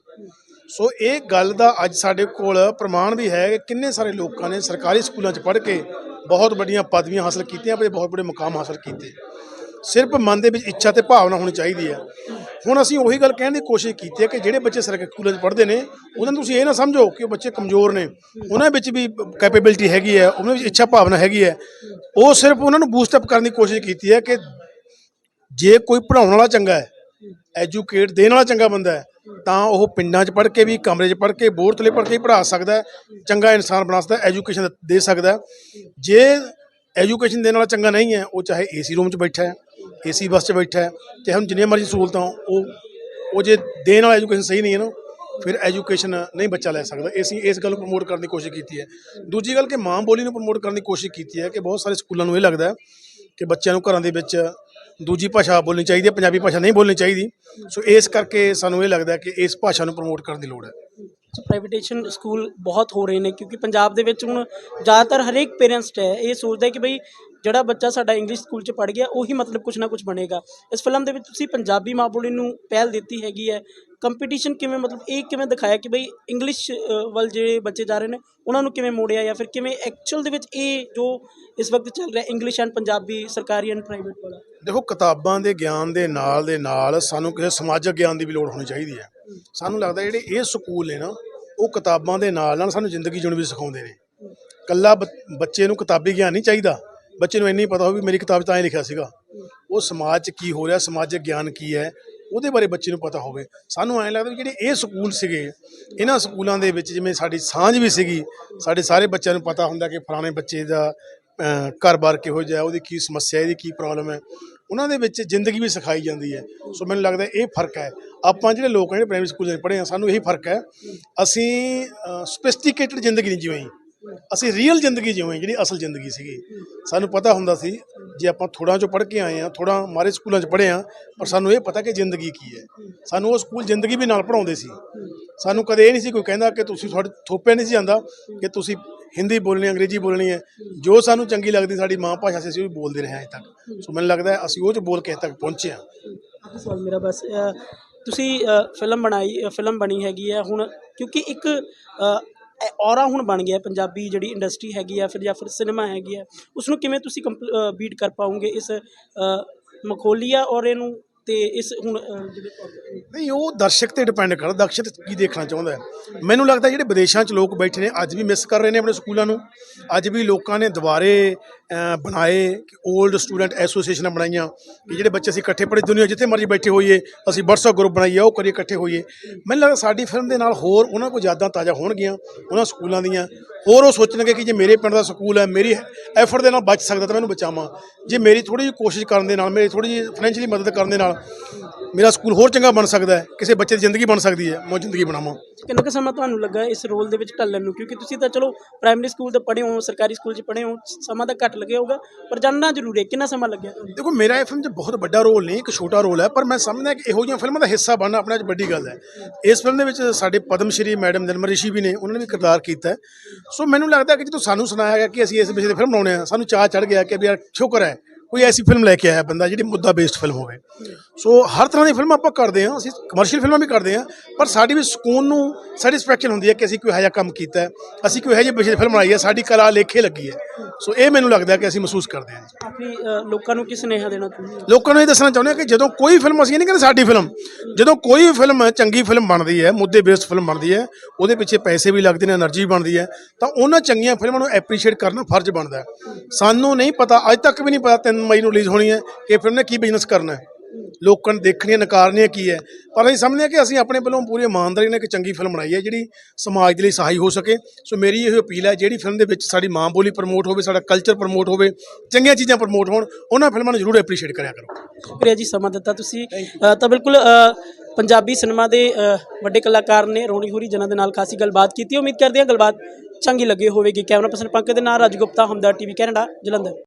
ਸੋ ਇਹ ਗੱਲ ਦਾ ਅੱਜ ਸਾਡੇ ਕੋਲ ਪ੍ਰਮਾਣ ਵੀ ਹੈ ਕਿ ਕਿੰਨੇ ਸਾਰੇ ਲੋਕਾਂ ਨੇ ਸਰਕਾਰੀ ਸਕੂਲਾਂ 'ਚ ਪੜ੍ਹ ਕੇ ਬਹੁਤ ਵੱਡੀਆਂ ਪਦਵੀਆਂ ਹਾਸਲ ਕੀਤੀਆਂ ਤੇ ਬਹੁਤ ਵੱਡੇ ਮੁਕਾਮ ਹਾਸਲ ਕੀਤੇ। ਸਿਰਫ ਮਨ ਦੇ ਵਿੱਚ ਇੱਛਾ ਤੇ ਭਾਵਨਾ ਹੋਣੀ ਚਾਹੀਦੀ ਹੈ। ਹੁਣ ਅਸੀਂ ਉਹੀ ਗੱਲ ਕਹਿਣ ਦੀ ਕੋਸ਼ਿਸ਼ ਕੀਤੀ ਹੈ ਕਿ ਜਿਹੜੇ ਬੱਚੇ ਸਰਕਾਰੀ ਸਕੂਲਾਂ 'ਚ ਪੜ੍ਹਦੇ ਨੇ, ਉਹਨਾਂ ਨੂੰ ਤੁਸੀਂ ਇਹ ਨਾ ਸਮਝੋ ਕਿ ਉਹ ਬੱਚੇ ਕਮਜ਼ੋਰ ਨੇ। ਉਹਨਾਂ ਵਿੱਚ ਵੀ ਕੈਪੇਬਿਲਿਟੀ ਹੈਗੀ ਹੈ, ਉਹਨਾਂ ਵਿੱਚ ਇੱਛਾ ਭਾਵਨਾ ਹੈਗੀ ਹੈ। ਉਹ ਸਿਰਫ ਉਹਨਾਂ ਨੂੰ ਬੂਸਟ ਅਪ ਕਰਨ ਦੀ ਕੋਸ਼ਿਸ਼ ਕੀਤੀ ਹੈ ਕਿ ਜੇ ਕੋਈ ਪੜਾਉਣ ਵਾਲਾ ਚੰਗਾ ਹੈ ਐਜੂਕੇਟ ਦੇਣ ਵਾਲਾ ਚੰਗਾ ਬੰਦਾ ਹੈ, ਤਾਂ ਉਹ ਪਿੰਡਾਂ 'ਚ ਪੜ੍ਹ ਕੇ ਵੀ, ਕਮਰੇ 'ਚ ਪੜ੍ਹ ਕੇ, ਬੋਰਡ ਥਲੇ ਪੜ੍ਹ ਕੇ ਪੜ੍ਹਾ ਸਕਦਾ ਚੰਗਾ ਇਨਸਾਨ ਬਣਾ ਸਕਦਾ ਐਜੂਕੇਸ਼ਨ ਦੇ ਸਕਦਾ ਜੇ ਐਜੂਕੇਸ਼ਨ ਦੇਣ ਵਾਲਾ ਚੰਗਾ ਨਹੀਂ ਹੈ, ਉਹ ਚਾਹੇ ਏਸੀ ਰੂਮ 'ਚ ਬੈਠਾ ਹੈ, ਏਸੀ ਬੱਸ 'ਚ ਬੈਠਾ ਹੈ ਚਾਹੇ ਹੁਣ ਜਿੰਨੀਆਂ ਮਰਜ਼ੀ ਸਹੂਲਤਾਂ ਉਹ ਉਹ ਜੇ ਦੇਣ ਵਾਲਾ ਐਜੂਕੇਸ਼ਨ ਸਹੀ ਨਹੀਂ ਹੈ ਨਾ, ਫਿਰ ਐਜੂਕੇਸ਼ਨ ਨਹੀਂ ਬੱਚਾ ਲੈ ਸਕਦਾ। ਅਸੀਂ ਇਸ ਗੱਲ ਨੂੰ ਪ੍ਰਮੋਟ ਕਰਨ ਦੀ ਕੋਸ਼ਿਸ਼ ਕੀਤੀ ਹੈ। ਦੂਜੀ ਗੱਲ ਕਿ ਮਾਂ ਬੋਲੀ ਨੂੰ ਪ੍ਰਮੋਟ ਕਰਨ ਦੀ ਕੋਸ਼ਿਸ਼ ਕੀਤੀ ਹੈ ਕਿ ਬਹੁਤ ਸਾਰੇ ਸਕੂਲਾਂ ਨੂੰ ਇਹ ਲੱਗਦਾ ਕਿ ਬੱਚਿਆਂ ਨੂੰ ਘਰਾਂ ਦੇ ਵਿੱਚ ਦੂਜੀ ਭਾਸ਼ਾ ਬੋਲਣੀ ਚਾਹੀਦੀ ਹੈ, ਪੰਜਾਬੀ ਭਾਸ਼ਾ ਨਹੀਂ ਬੋਲਣੀ ਚਾਹੀਦੀ। ਸੋ ਇਸ ਕਰਕੇ ਸਾਨੂੰ ਇਹ ਲੱਗਦਾ ਕਿ ਇਸ ਭਾਸ਼ਾ ਨੂੰ ਪ੍ਰਮੋਟ ਕਰਨ ਦੀ ਲੋੜ ਹੈ। ਪ੍ਰਾਈਵੇਟੇਸ਼ਨ ਸਕੂਲ ਬਹੁਤ ਹੋ ਰਹੇ ਨੇ ਕਿਉਂਕਿ ਪੰਜਾਬ ਦੇ ਵਿੱਚ ਹੁਣ ਜ਼ਿਆਦਾਤਰ ਹਰੇਕ ਪੇਰੈਂਟਸ ਹੈ। ਇਹ ਸੋਚਦਾ ਕਿ ਬਈ ਜਿਹੜਾ ਬੱਚਾ ਸਾਡਾ ਇੰਗਲਿਸ਼ ਸਕੂਲ 'ਚ ਪੜ ਗਿਆ ਉਹੀ ਮਤਲਬ ਕੁਝ ਨਾ ਕੁਝ ਬਣੇਗਾ। ਇਸ ਫਿਲਮ ਦੇ ਵਿੱਚ ਤੁਸੀਂ ਪੰਜਾਬੀ ਮਾਂ ਬੋਲੀ ਨੂੰ ਪਹਿਲ ਦਿੱਤੀ ਹੈਗੀ ਹੈ। ਕੰਪੀਟੀਸ਼ਨ ਕਿਵੇਂ ਮਤਲਬ ਇਹ ਕਿਵੇਂ ਦਿਖਾਇਆ ਕਿ ਬਈ ਇੰਗਲਿਸ਼ ਵੱਲ ਜਿਹੜੇ ਬੱਚੇ ਜਾ ਰਹੇ ਨੇ ਉਹਨਾਂ ਨੂੰ ਕਿਵੇਂ ਮੋੜਿਆ ਜਾਂ ਫਿਰ ਕਿਵੇਂ ਐਕਚੁਅਲ ਦੇ ਵਿੱਚ ਇਹ ਜੋ ਇਸ ਵਕਤ ਚੱਲ ਰਿਹਾ ਇੰਗਲਿਸ਼ ਐਂਡ ਪੰਜਾਬੀ ਸਰਕਾਰੀ ਐਂਡ ਪ੍ਰਾਈਵੇਟ ਵਾਲਾ। ਦੇਖੋ ਕਿਤਾਬਾਂ ਦੇ ਗਿਆਨ ਦੇ ਨਾਲ ਦੇ ਨਾਲ ਸਾਨੂੰ ਕਿਸੇ ਸਮਾਜਿਕ ਗਿਆਨ ਦੀ ਵੀ ਲੋੜ ਹੋਣੀ ਚਾਹੀਦੀ ਹੈ। ਸਾਨੂੰ ਲੱਗਦਾ ਜਿਹੜੇ ਇਹ ਸਕੂਲ ਨੇ ਨਾ ਉਹ ਕਿਤਾਬਾਂ ਦੇ ਨਾਲ ਨਾਲ ਸਾਨੂੰ ਜ਼ਿੰਦਗੀ ਜਿਉਣੀ ਵੀ ਸਿਖਾਉਂਦੇ ਨੇ। ਕੱਲਾ ਬੱਚੇ ਨੂੰ ਕਿਤਾਬੀ ਗਿਆਨ ਨਹੀਂ ਚਾਹੀਦਾ। ਬੱਚੇ ਨੂੰ ਇੰਨੀ ਪਤਾ ਹੋਵੇ ਵੀ ਮੇਰੀ ਕਿਤਾਬ 'ਚ ਤਾਂ ਹੀ ਲਿਖਿਆ ਸੀਗਾ। ਉਹ ਸਮਾਜ 'ਚ ਕੀ ਹੋ ਰਿਹਾ ਸਮਾਜਿਕ ਗਿਆਨ ਕੀ ਹੈ, ਉਹਦੇ ਬਾਰੇ ਬੱਚੇ ਨੂੰ ਪਤਾ ਹੋਵੇ। ਸਾਨੂੰ ਐਂ ਲੱਗਦਾ ਵੀ ਜਿਹੜੇ ਇਹ ਸਕੂਲ ਸੀਗੇ, ਇਹਨਾਂ ਸਕੂਲਾਂ ਦੇ ਵਿੱਚ ਜਿਵੇਂ ਸਾਡੀ ਸਾਂਝ ਵੀ ਸੀਗੀ, ਸਾਡੇ ਸਾਰੇ ਬੱਚਿਆਂ ਨੂੰ ਪਤਾ ਹੁੰਦਾ ਕਿ ਫਲਾਣੇ ਬੱਚੇ ਦਾ ਘਰ-ਬਾਰ ਕਿਹੋ ਜਿਹਾ, ਉਹਦੀ ਕੀ ਸਮੱਸਿਆ, ਇਹਦੀ ਕੀ ਪ੍ਰੋਬਲਮ ਹੈ। ਉਹਨਾਂ ਦੇ ਵਿੱਚ ਜ਼ਿੰਦਗੀ ਵੀ ਸਿਖਾਈ ਜਾਂਦੀ ਹੈ। ਸੋ ਮੈਨੂੰ ਲੱਗਦਾ ਇਹ ਫ਼ਰਕ ਹੈ। ਆਪਾਂ ਜਿਹੜੇ ਲੋਕ ਆ, ਜਿਹੜੇ ਪ੍ਰਾਇਮਰੀ ਸਕੂਲ ਦੇ ਪੜ੍ਹੇ ਆ, ਸਾਨੂੰ ਇਹੀ ਫ਼ਰਕ ਹੈ। ਅਸੀਂ ਸਪਿਸਟੀਕੇਟਡ ਜ਼ਿੰਦਗੀ ਨਹੀਂ ਜਿਵੇਂ ਅਸੀਂ ਰੀਅਲ ਜ਼ਿੰਦਗੀ ਜਿਵੇਂ ਜਿਹੜੀ ਅਸਲ ਜ਼ਿੰਦਗੀ ਸੀਗੀ। ਸਾਨੂੰ ਪਤਾ ਹੁੰਦਾ ਸੀ, ਜੇ ਆਪਾਂ ਥੋੜਾ ਚੋਂ ਪੜ੍ਹ ਕੇ ਆਏ ਆ ਥੋੜਾ ਮਾਰੇ ਸਕੂਲਾਂ 'ਚ ਪੜ੍ਹੇ ਆ ਪਰ ਸਾਨੂੰ ਇਹ ਪਤਾ ਕਿ ਜ਼ਿੰਦਗੀ ਕੀ ਹੈ। ਸਾਨੂੰ ਉਹ ਸਕੂਲ ਜ਼ਿੰਦਗੀ ਵੀ ਨਾਲ ਪੜਾਉਂਦੇ ਸੀ। ਸਾਨੂੰ ਕਦੇ ਇਹ ਨਹੀਂ ਸੀ ਕੋਈ ਕਹਿੰਦਾ ਕਿ ਤੁਸੀਂ ਤੁਹਾਡੇ ਥੋਪਿਆ ਨਹੀਂ ਸੀ ਜਾਂਦਾ ਕਿ ਤੁਸੀਂ ਹਿੰਦੀ ਬੋਲਣੀ, ਅੰਗਰੇਜ਼ੀ ਬੋਲਣੀ ਹੈ। ਜੋ ਸਾਨੂੰ ਚੰਗੀ ਲੱਗਦੀ, ਸਾਡੀ ਮਾਂ ਭਾਸ਼ਾ ਸੀ, ਅਸੀਂ ਉਹ ਬੋਲਦੇ ਰਹੇ ਹਾਂ ਅਜੇ ਤੱਕ। ਸੋ ਮੈਨੂੰ ਲੱਗਦਾ ਅਸੀਂ ਉਹ ਚ ਬੋਲ ਕੇ ਇੱਥੇ ਤੱਕ ਪਹੁੰਚੇ ਹਾਂ। ਸਵਾਲ ਮੇਰਾ ਬਸ ਤੁਸੀਂ ਫਿਲਮ ਬਣਾਈ ਫਿਲਮ ਬਣੀ ਹੈਗੀ ਹੈ ਹੁਣ, ਕਿਉਂਕਿ ਇੱਕ ਔਰਾ ਹੁਣ ਬਣ ਗਿਆ ਪੰਜਾਬੀ ਜਿਹੜੀ ਇੰਡਸਟਰੀ ਹੈਗੀ ਆ ਫਿਰ ਜਾਂ ਫਿਰ ਸਿਨੇਮਾ ਹੈਗੀ ਆ ਉਸ ਨੂੰ ਕਿਵੇਂ ਤੁਸੀਂ ਕੰਪ ਬੀਟ ਕਰ ਪਾਓਗੇ ਇਸ ਅ, ਮਖੌਲੀਆ ਔਰੇ ਨੂੰ? ਤੇ ਇਸ ਹੁਣ ਜਿਹੜੇ ਨਹੀਂ, ਉਹ ਦਰਸ਼ਕ ਤੇ ਡਿਪੈਂਡ ਕਰਦਾ, ਦਰਸ਼ਕ ਕੀ ਦੇਖਣਾ ਚਾਹੁੰਦਾ ਹੈ। ਮੈਨੂੰ ਲੱਗਦਾ ਜਿਹੜੇ ਵਿਦੇਸ਼ਾਂ 'ਚ ਲੋਕ ਬੈਠੇ ਨੇ, ਅੱਜ ਵੀ ਮਿਸ ਕਰ ਰਹੇ ਨੇ ਆਪਣੇ ਸਕੂਲਾਂ ਨੂੰ। ਅੱਜ ਵੀ ਲੋਕਾਂ ਨੇ ਦੁਬਾਰੇ ਬਣਾਏ ਕਿ 올ਡ ਸਟੂਡੈਂਟ ਐਸੋਸੀਏਸ਼ਨਾਂ ਬਣਾਈਆਂ ਕਿ ਜਿਹੜੇ ਬੱਚੇ ਅਸੀਂ ਇਕੱਠੇ ਪੜ੍ਹੇ, ਦੁਨੀਆ ਜਿੱਥੇ ਮਰਜ਼ੀ ਬੈਠੇ ਹੋਈਏ, ਅਸੀਂ WhatsApp ਗਰੁੱਪ ਬਣਾਈਏ, ਉਹ ਕਰੀਏ ਇਕੱਠੇ ਹੋਈਏ। ਮੈਨੂੰ ਲੱਗਦਾ ਸਾਡੀ ਫਿਲਮ ਦੇ ਨਾਲ ਹੋਰ ਉਹਨਾਂ ਕੋਲ ਯਾਦਾਂ ਤਾਜ਼ਾ ਹੋਣਗੀਆਂ, ਉਹਨਾਂ ਸਕੂਲਾਂ ਦੀਆਂ। ਹੋਰ ਉਹ ਸੋਚਣਗੇ ਕਿ ਜੇ ਮੇਰੇ ਪਿੰਡ ਦਾ ਸਕੂਲ ਹੈ, ਮੇਰੀ ਐਫਰਟ ਦੇ ਨਾਲ ਬਚ ਸਕਦਾ ਤਾਂ ਮੈਨੂੰ ਬਚਾਵਾਂ। ਜੇ ਮੇਰੀ ਥੋੜੀ ਜਿਹੀ ਕੋਸ਼ਿਸ਼ ਕਰਨ ਦੇ ਨਾਲ, ਮੇਰੀ ਥੋੜੀ ਜਿਹੀ ਫਾਈਨੈਂਸ਼ੀਅਲੀ ਮਦਦ ਕਰਨ ਦੇ ਨਾਲ ਮੇਰਾ ਸਕੂਲ ਹੋਰ ਚੰਗਾ ਬਣ ਸਕਦਾ ਹੈ, ਕਿਸੇ ਬੱਚੇ ਦੀ ਜ਼ਿੰਦਗੀ ਬਣ ਸਕਦੀ ਹੈ, ਮੈਂ ਉਹ ਜ਼ਿੰਦਗੀ ਬਣਾਵਾਂ। ਕਿੰਨਾ ਕੁ ਸਮਾਂ ਤੁਹਾਨੂੰ ਲੱਗਾ ਇਸ ਰੋਲ ਦੇ ਵਿੱਚ ਢਲਣ ਨੂੰ? ਕਿਉਂਕਿ ਤੁਸੀਂ ਤਾਂ ਚਲੋ ਪ੍ਰਾਇਮਰੀ ਸਕੂਲ ਤੇ ਪੜ੍ਹੇ ਹੋ, ਸਰਕਾਰੀ ਸਕੂਲ 'ਚ ਪੜ੍ਹੇ ਹੋ, ਸਮਾਂ ਤਾਂ ਘੱਟ ਲੱਗਿਆ ਹੋਊਗਾ, ਪਰ ਜਾਣਨਾ ਜ਼ਰੂਰੀ ਹੈ, ਕਿੰਨਾ ਸਮਾਂ ਲੱਗਿਆ ਤੁਹਾਨੂੰ? ਦੇਖੋ, ਮੇਰਾ ਇਹ ਫਿਲਮ 'ਚ ਬਹੁਤ ਵੱਡਾ ਰੋਲ ਨਹੀਂ, ਇੱਕ ਛੋਟਾ ਰੋਲ ਹੈ, ਪਰ ਮੈਂ ਸਮਝਦਾ ਕਿ ਇਹੋ ਜਿਹੀਆਂ ਫਿਲਮਾਂ ਦਾ ਹਿੱਸਾ ਬਣਨਾ ਆਪਣੇ 'ਚ ਵੱਡੀ ਗੱਲ ਹੈ। ਇਸ ਫਿਲਮ ਦੇ ਵਿੱਚ ਸਾਡੇ ਪਦਮ ਸ਼੍ਰੀ ਮੈਡਮ ਨਿਰਮਲ ਰਿਸ਼ੀ ਵੀ ਨੇ, ਉਹਨਾਂ ਨੇ ਵੀ ਕਿਰਦਾਰ ਕੀਤਾ ਸੋ ਮੈਨੂੰ ਲੱਗਦਾ ਕਿ ਜਦੋਂ ਸਾਨੂੰ ਸੁਣਾਇਆ ਗਿਆ ਕਿ ਅਸੀਂ ਇਸ ਵਿਸ਼ੇ ਤੇ ਫਿਲਮ ਬਣਾਉਣੇ ਆ, ਸਾਨੂੰ ਚਾਹ ਚੜ ਗਿਆ ਕਿ ਵੀ ਯਾਰ ਸ਼ੁਕਰ ਹੈ ਕੋਈ ਐਸੀ ਫਿਲਮ ਲੈ ਕੇ ਆਇਆ ਬੰਦਾ ਜਿਹੜੀ ਮੁੱਦਾ ਬੇਸਡ ਫਿਲਮ ਹੋਵੇ। ਸੋ ਹਰ ਤਰ੍ਹਾਂ ਦੀ ਫਿਲਮ ਆਪਾਂ ਕਰਦੇ ਹਾਂ ਅਸੀਂ ਕਮਰਸ਼ੀਅਲ ਫਿਲਮਾਂ ਵੀ ਕਰਦੇ ਹਾਂ ਪਰ ਸਾਡੀ ਵੀ ਸਕੂਨ ਨੂੰ ਸੈਟੀਸਫੈਕਸ਼ਨ ਹੁੰਦੀ ਹੈ ਕਿ ਅਸੀਂ ਕੋਈ ਇਹੋ ਜਿਹਾ ਕੰਮ ਕੀਤਾ ਅਸੀਂ ਕੋਈ ਇਹੋ ਜਿਹੀ ਫਿਲਮ ਬਣਾਈ ਹੈ ਸਾਡੀ ਕਲਾ ਲੇਖੇ ਲੱਗੀ ਹੈ। ਸੋ ਇਹ ਮੈਨੂੰ ਲੱਗਦਾ ਕਿ ਅਸੀਂ ਮਹਿਸੂਸ ਕਰਦੇ ਹਾਂ ਆਖਰੀ ਲੋਕਾਂ ਨੂੰ ਕੀ ਸੁਨੇਹਾ ਦੇਣਾ ਤੁਸੀਂ ਲੋਕਾਂ ਨੂੰ ਇਹ ਦੱਸਣਾ ਚਾਹੁੰਦੇ ਹਾਂ ਕਿ ਜਦੋਂ ਕੋਈ ਫਿਲਮ ਅਸੀਂ ਨਹੀਂ ਕਹਿੰਦੇ ਸਾਡੀ ਫਿਲਮ ਜਦੋਂ ਕੋਈ ਫਿਲਮ ਚੰਗੀ ਫਿਲਮ ਬਣਦੀ ਹੈ ਮੁੱਦੇ ਬੇਸਡ ਫਿਲਮ ਬਣਦੀ ਹੈ ਉਹਦੇ ਪਿੱਛੇ ਪੈਸੇ ਵੀ ਲੱਗਦੇ ਨੇ એનર્ਜੀ ਬਣਦੀ ਹੈ ਤਾਂ ਉਹਨਾਂ ਚੰਗੀਆਂ ਫਿਲਮਾਂ ਨੂੰ ਐਪਰੀਸ਼ੀਏਟ ਕਰਨਾ ਫਰਜ਼ ਬਣਦਾ ਸਾਨੂੰ ਨਹੀਂ ਪਤਾ ਅੱਜ ਤੱਕ ਵੀ ਨਹੀਂ ਪਤਾ ਤਿੰਨ 3 ਮਈ ਨੂੰ ਰਿਲੀਜ਼ ਹੋਣੀ ਹੈ ਕਿ ਫਿਲਮ ਨੇ ਕੀ ਬਿਜ਼ਨਸ ਕਰਨਾ ਹੈ? ਲੋਕਾਂ ਨੇ ਦੇਖਣੀਆਂ ਨਕਾਰਨੀਆਂ ਕੀ ਹੈ? ਪਰ ਅਸੀਂ ਸਮਝਦੇ ਹਾਂ ਕਿ ਅਸੀਂ ਆਪਣੇ ਵੱਲੋਂ ਪੂਰੀ ਇਮਾਨਦਾਰੀ ਨਾਲ ਇੱਕ ਚੰਗੀ ਫਿਲਮ ਬਣਾਈ ਹੈ ਜਿਹੜੀ ਸਮਾਜ ਦੇ ਲਈ ਸਹਾਈ ਹੋ ਸਕੇ। ਸੋ ਮੇਰੀ ਇਹ ਅਪੀਲ ਹੈ ਜਿਹੜੀ ਫਿਲਮ ਦੇ ਵਿੱਚ ਸਾਡੀ ਮਾਂ ਬੋਲੀ ਪ੍ਰਮੋਟ ਹੋਵੇ ਸਾਡਾ ਕਲਚਰ ਪ੍ਰਮੋਟ ਹੋਵੇ ਚੰਗੀਆਂ ਚੀਜ਼ਾਂ ਪ੍ਰਮੋਟ ਹੋਣ ਉਹਨਾਂ ਫਿਲਮਾਂ ਨੂੰ ਜ਼ਰੂਰ ਐਪਰੀਸ਼ੀਏਟ ਕਰਿਆ ਕਰੋ। ਸ਼ੁਕਰੀਆ ਜੀ ਸਮਾਂ ਦਿੱਤਾ ਤੁਸੀਂ। ਤਾਂ ਬਿਲਕੁਲ ਪੰਜਾਬੀ ਸਿਨੇਮਾ ਦੇ ਵੱਡੇ ਕਲਾਕਾਰ ਨੇ ਰੋਣੀ ਹੋਰੀ ਜਨਾਂ ਦੇ ਨਾਲ ਖਾਸੀ ਗੱਲਬਾਤ ਕੀਤੀ। ਉਮੀਦ ਕਰਦੇ ਹਾਂ ਗੱਲਬਾਤ ਚੰਗੀ ਲੱਗੀ ਹੋਵੇਗੀ। ਕੈਮਰਾ ਪਰਸਨ ਪੰਕਜ ਦੇ ਨਾਲ ਰਾਜ ਗੁਪਤਾ ਹਮਦਰ ਟੀਵੀ ਕੈਨੇਡਾ ਜਲੰਧਰ।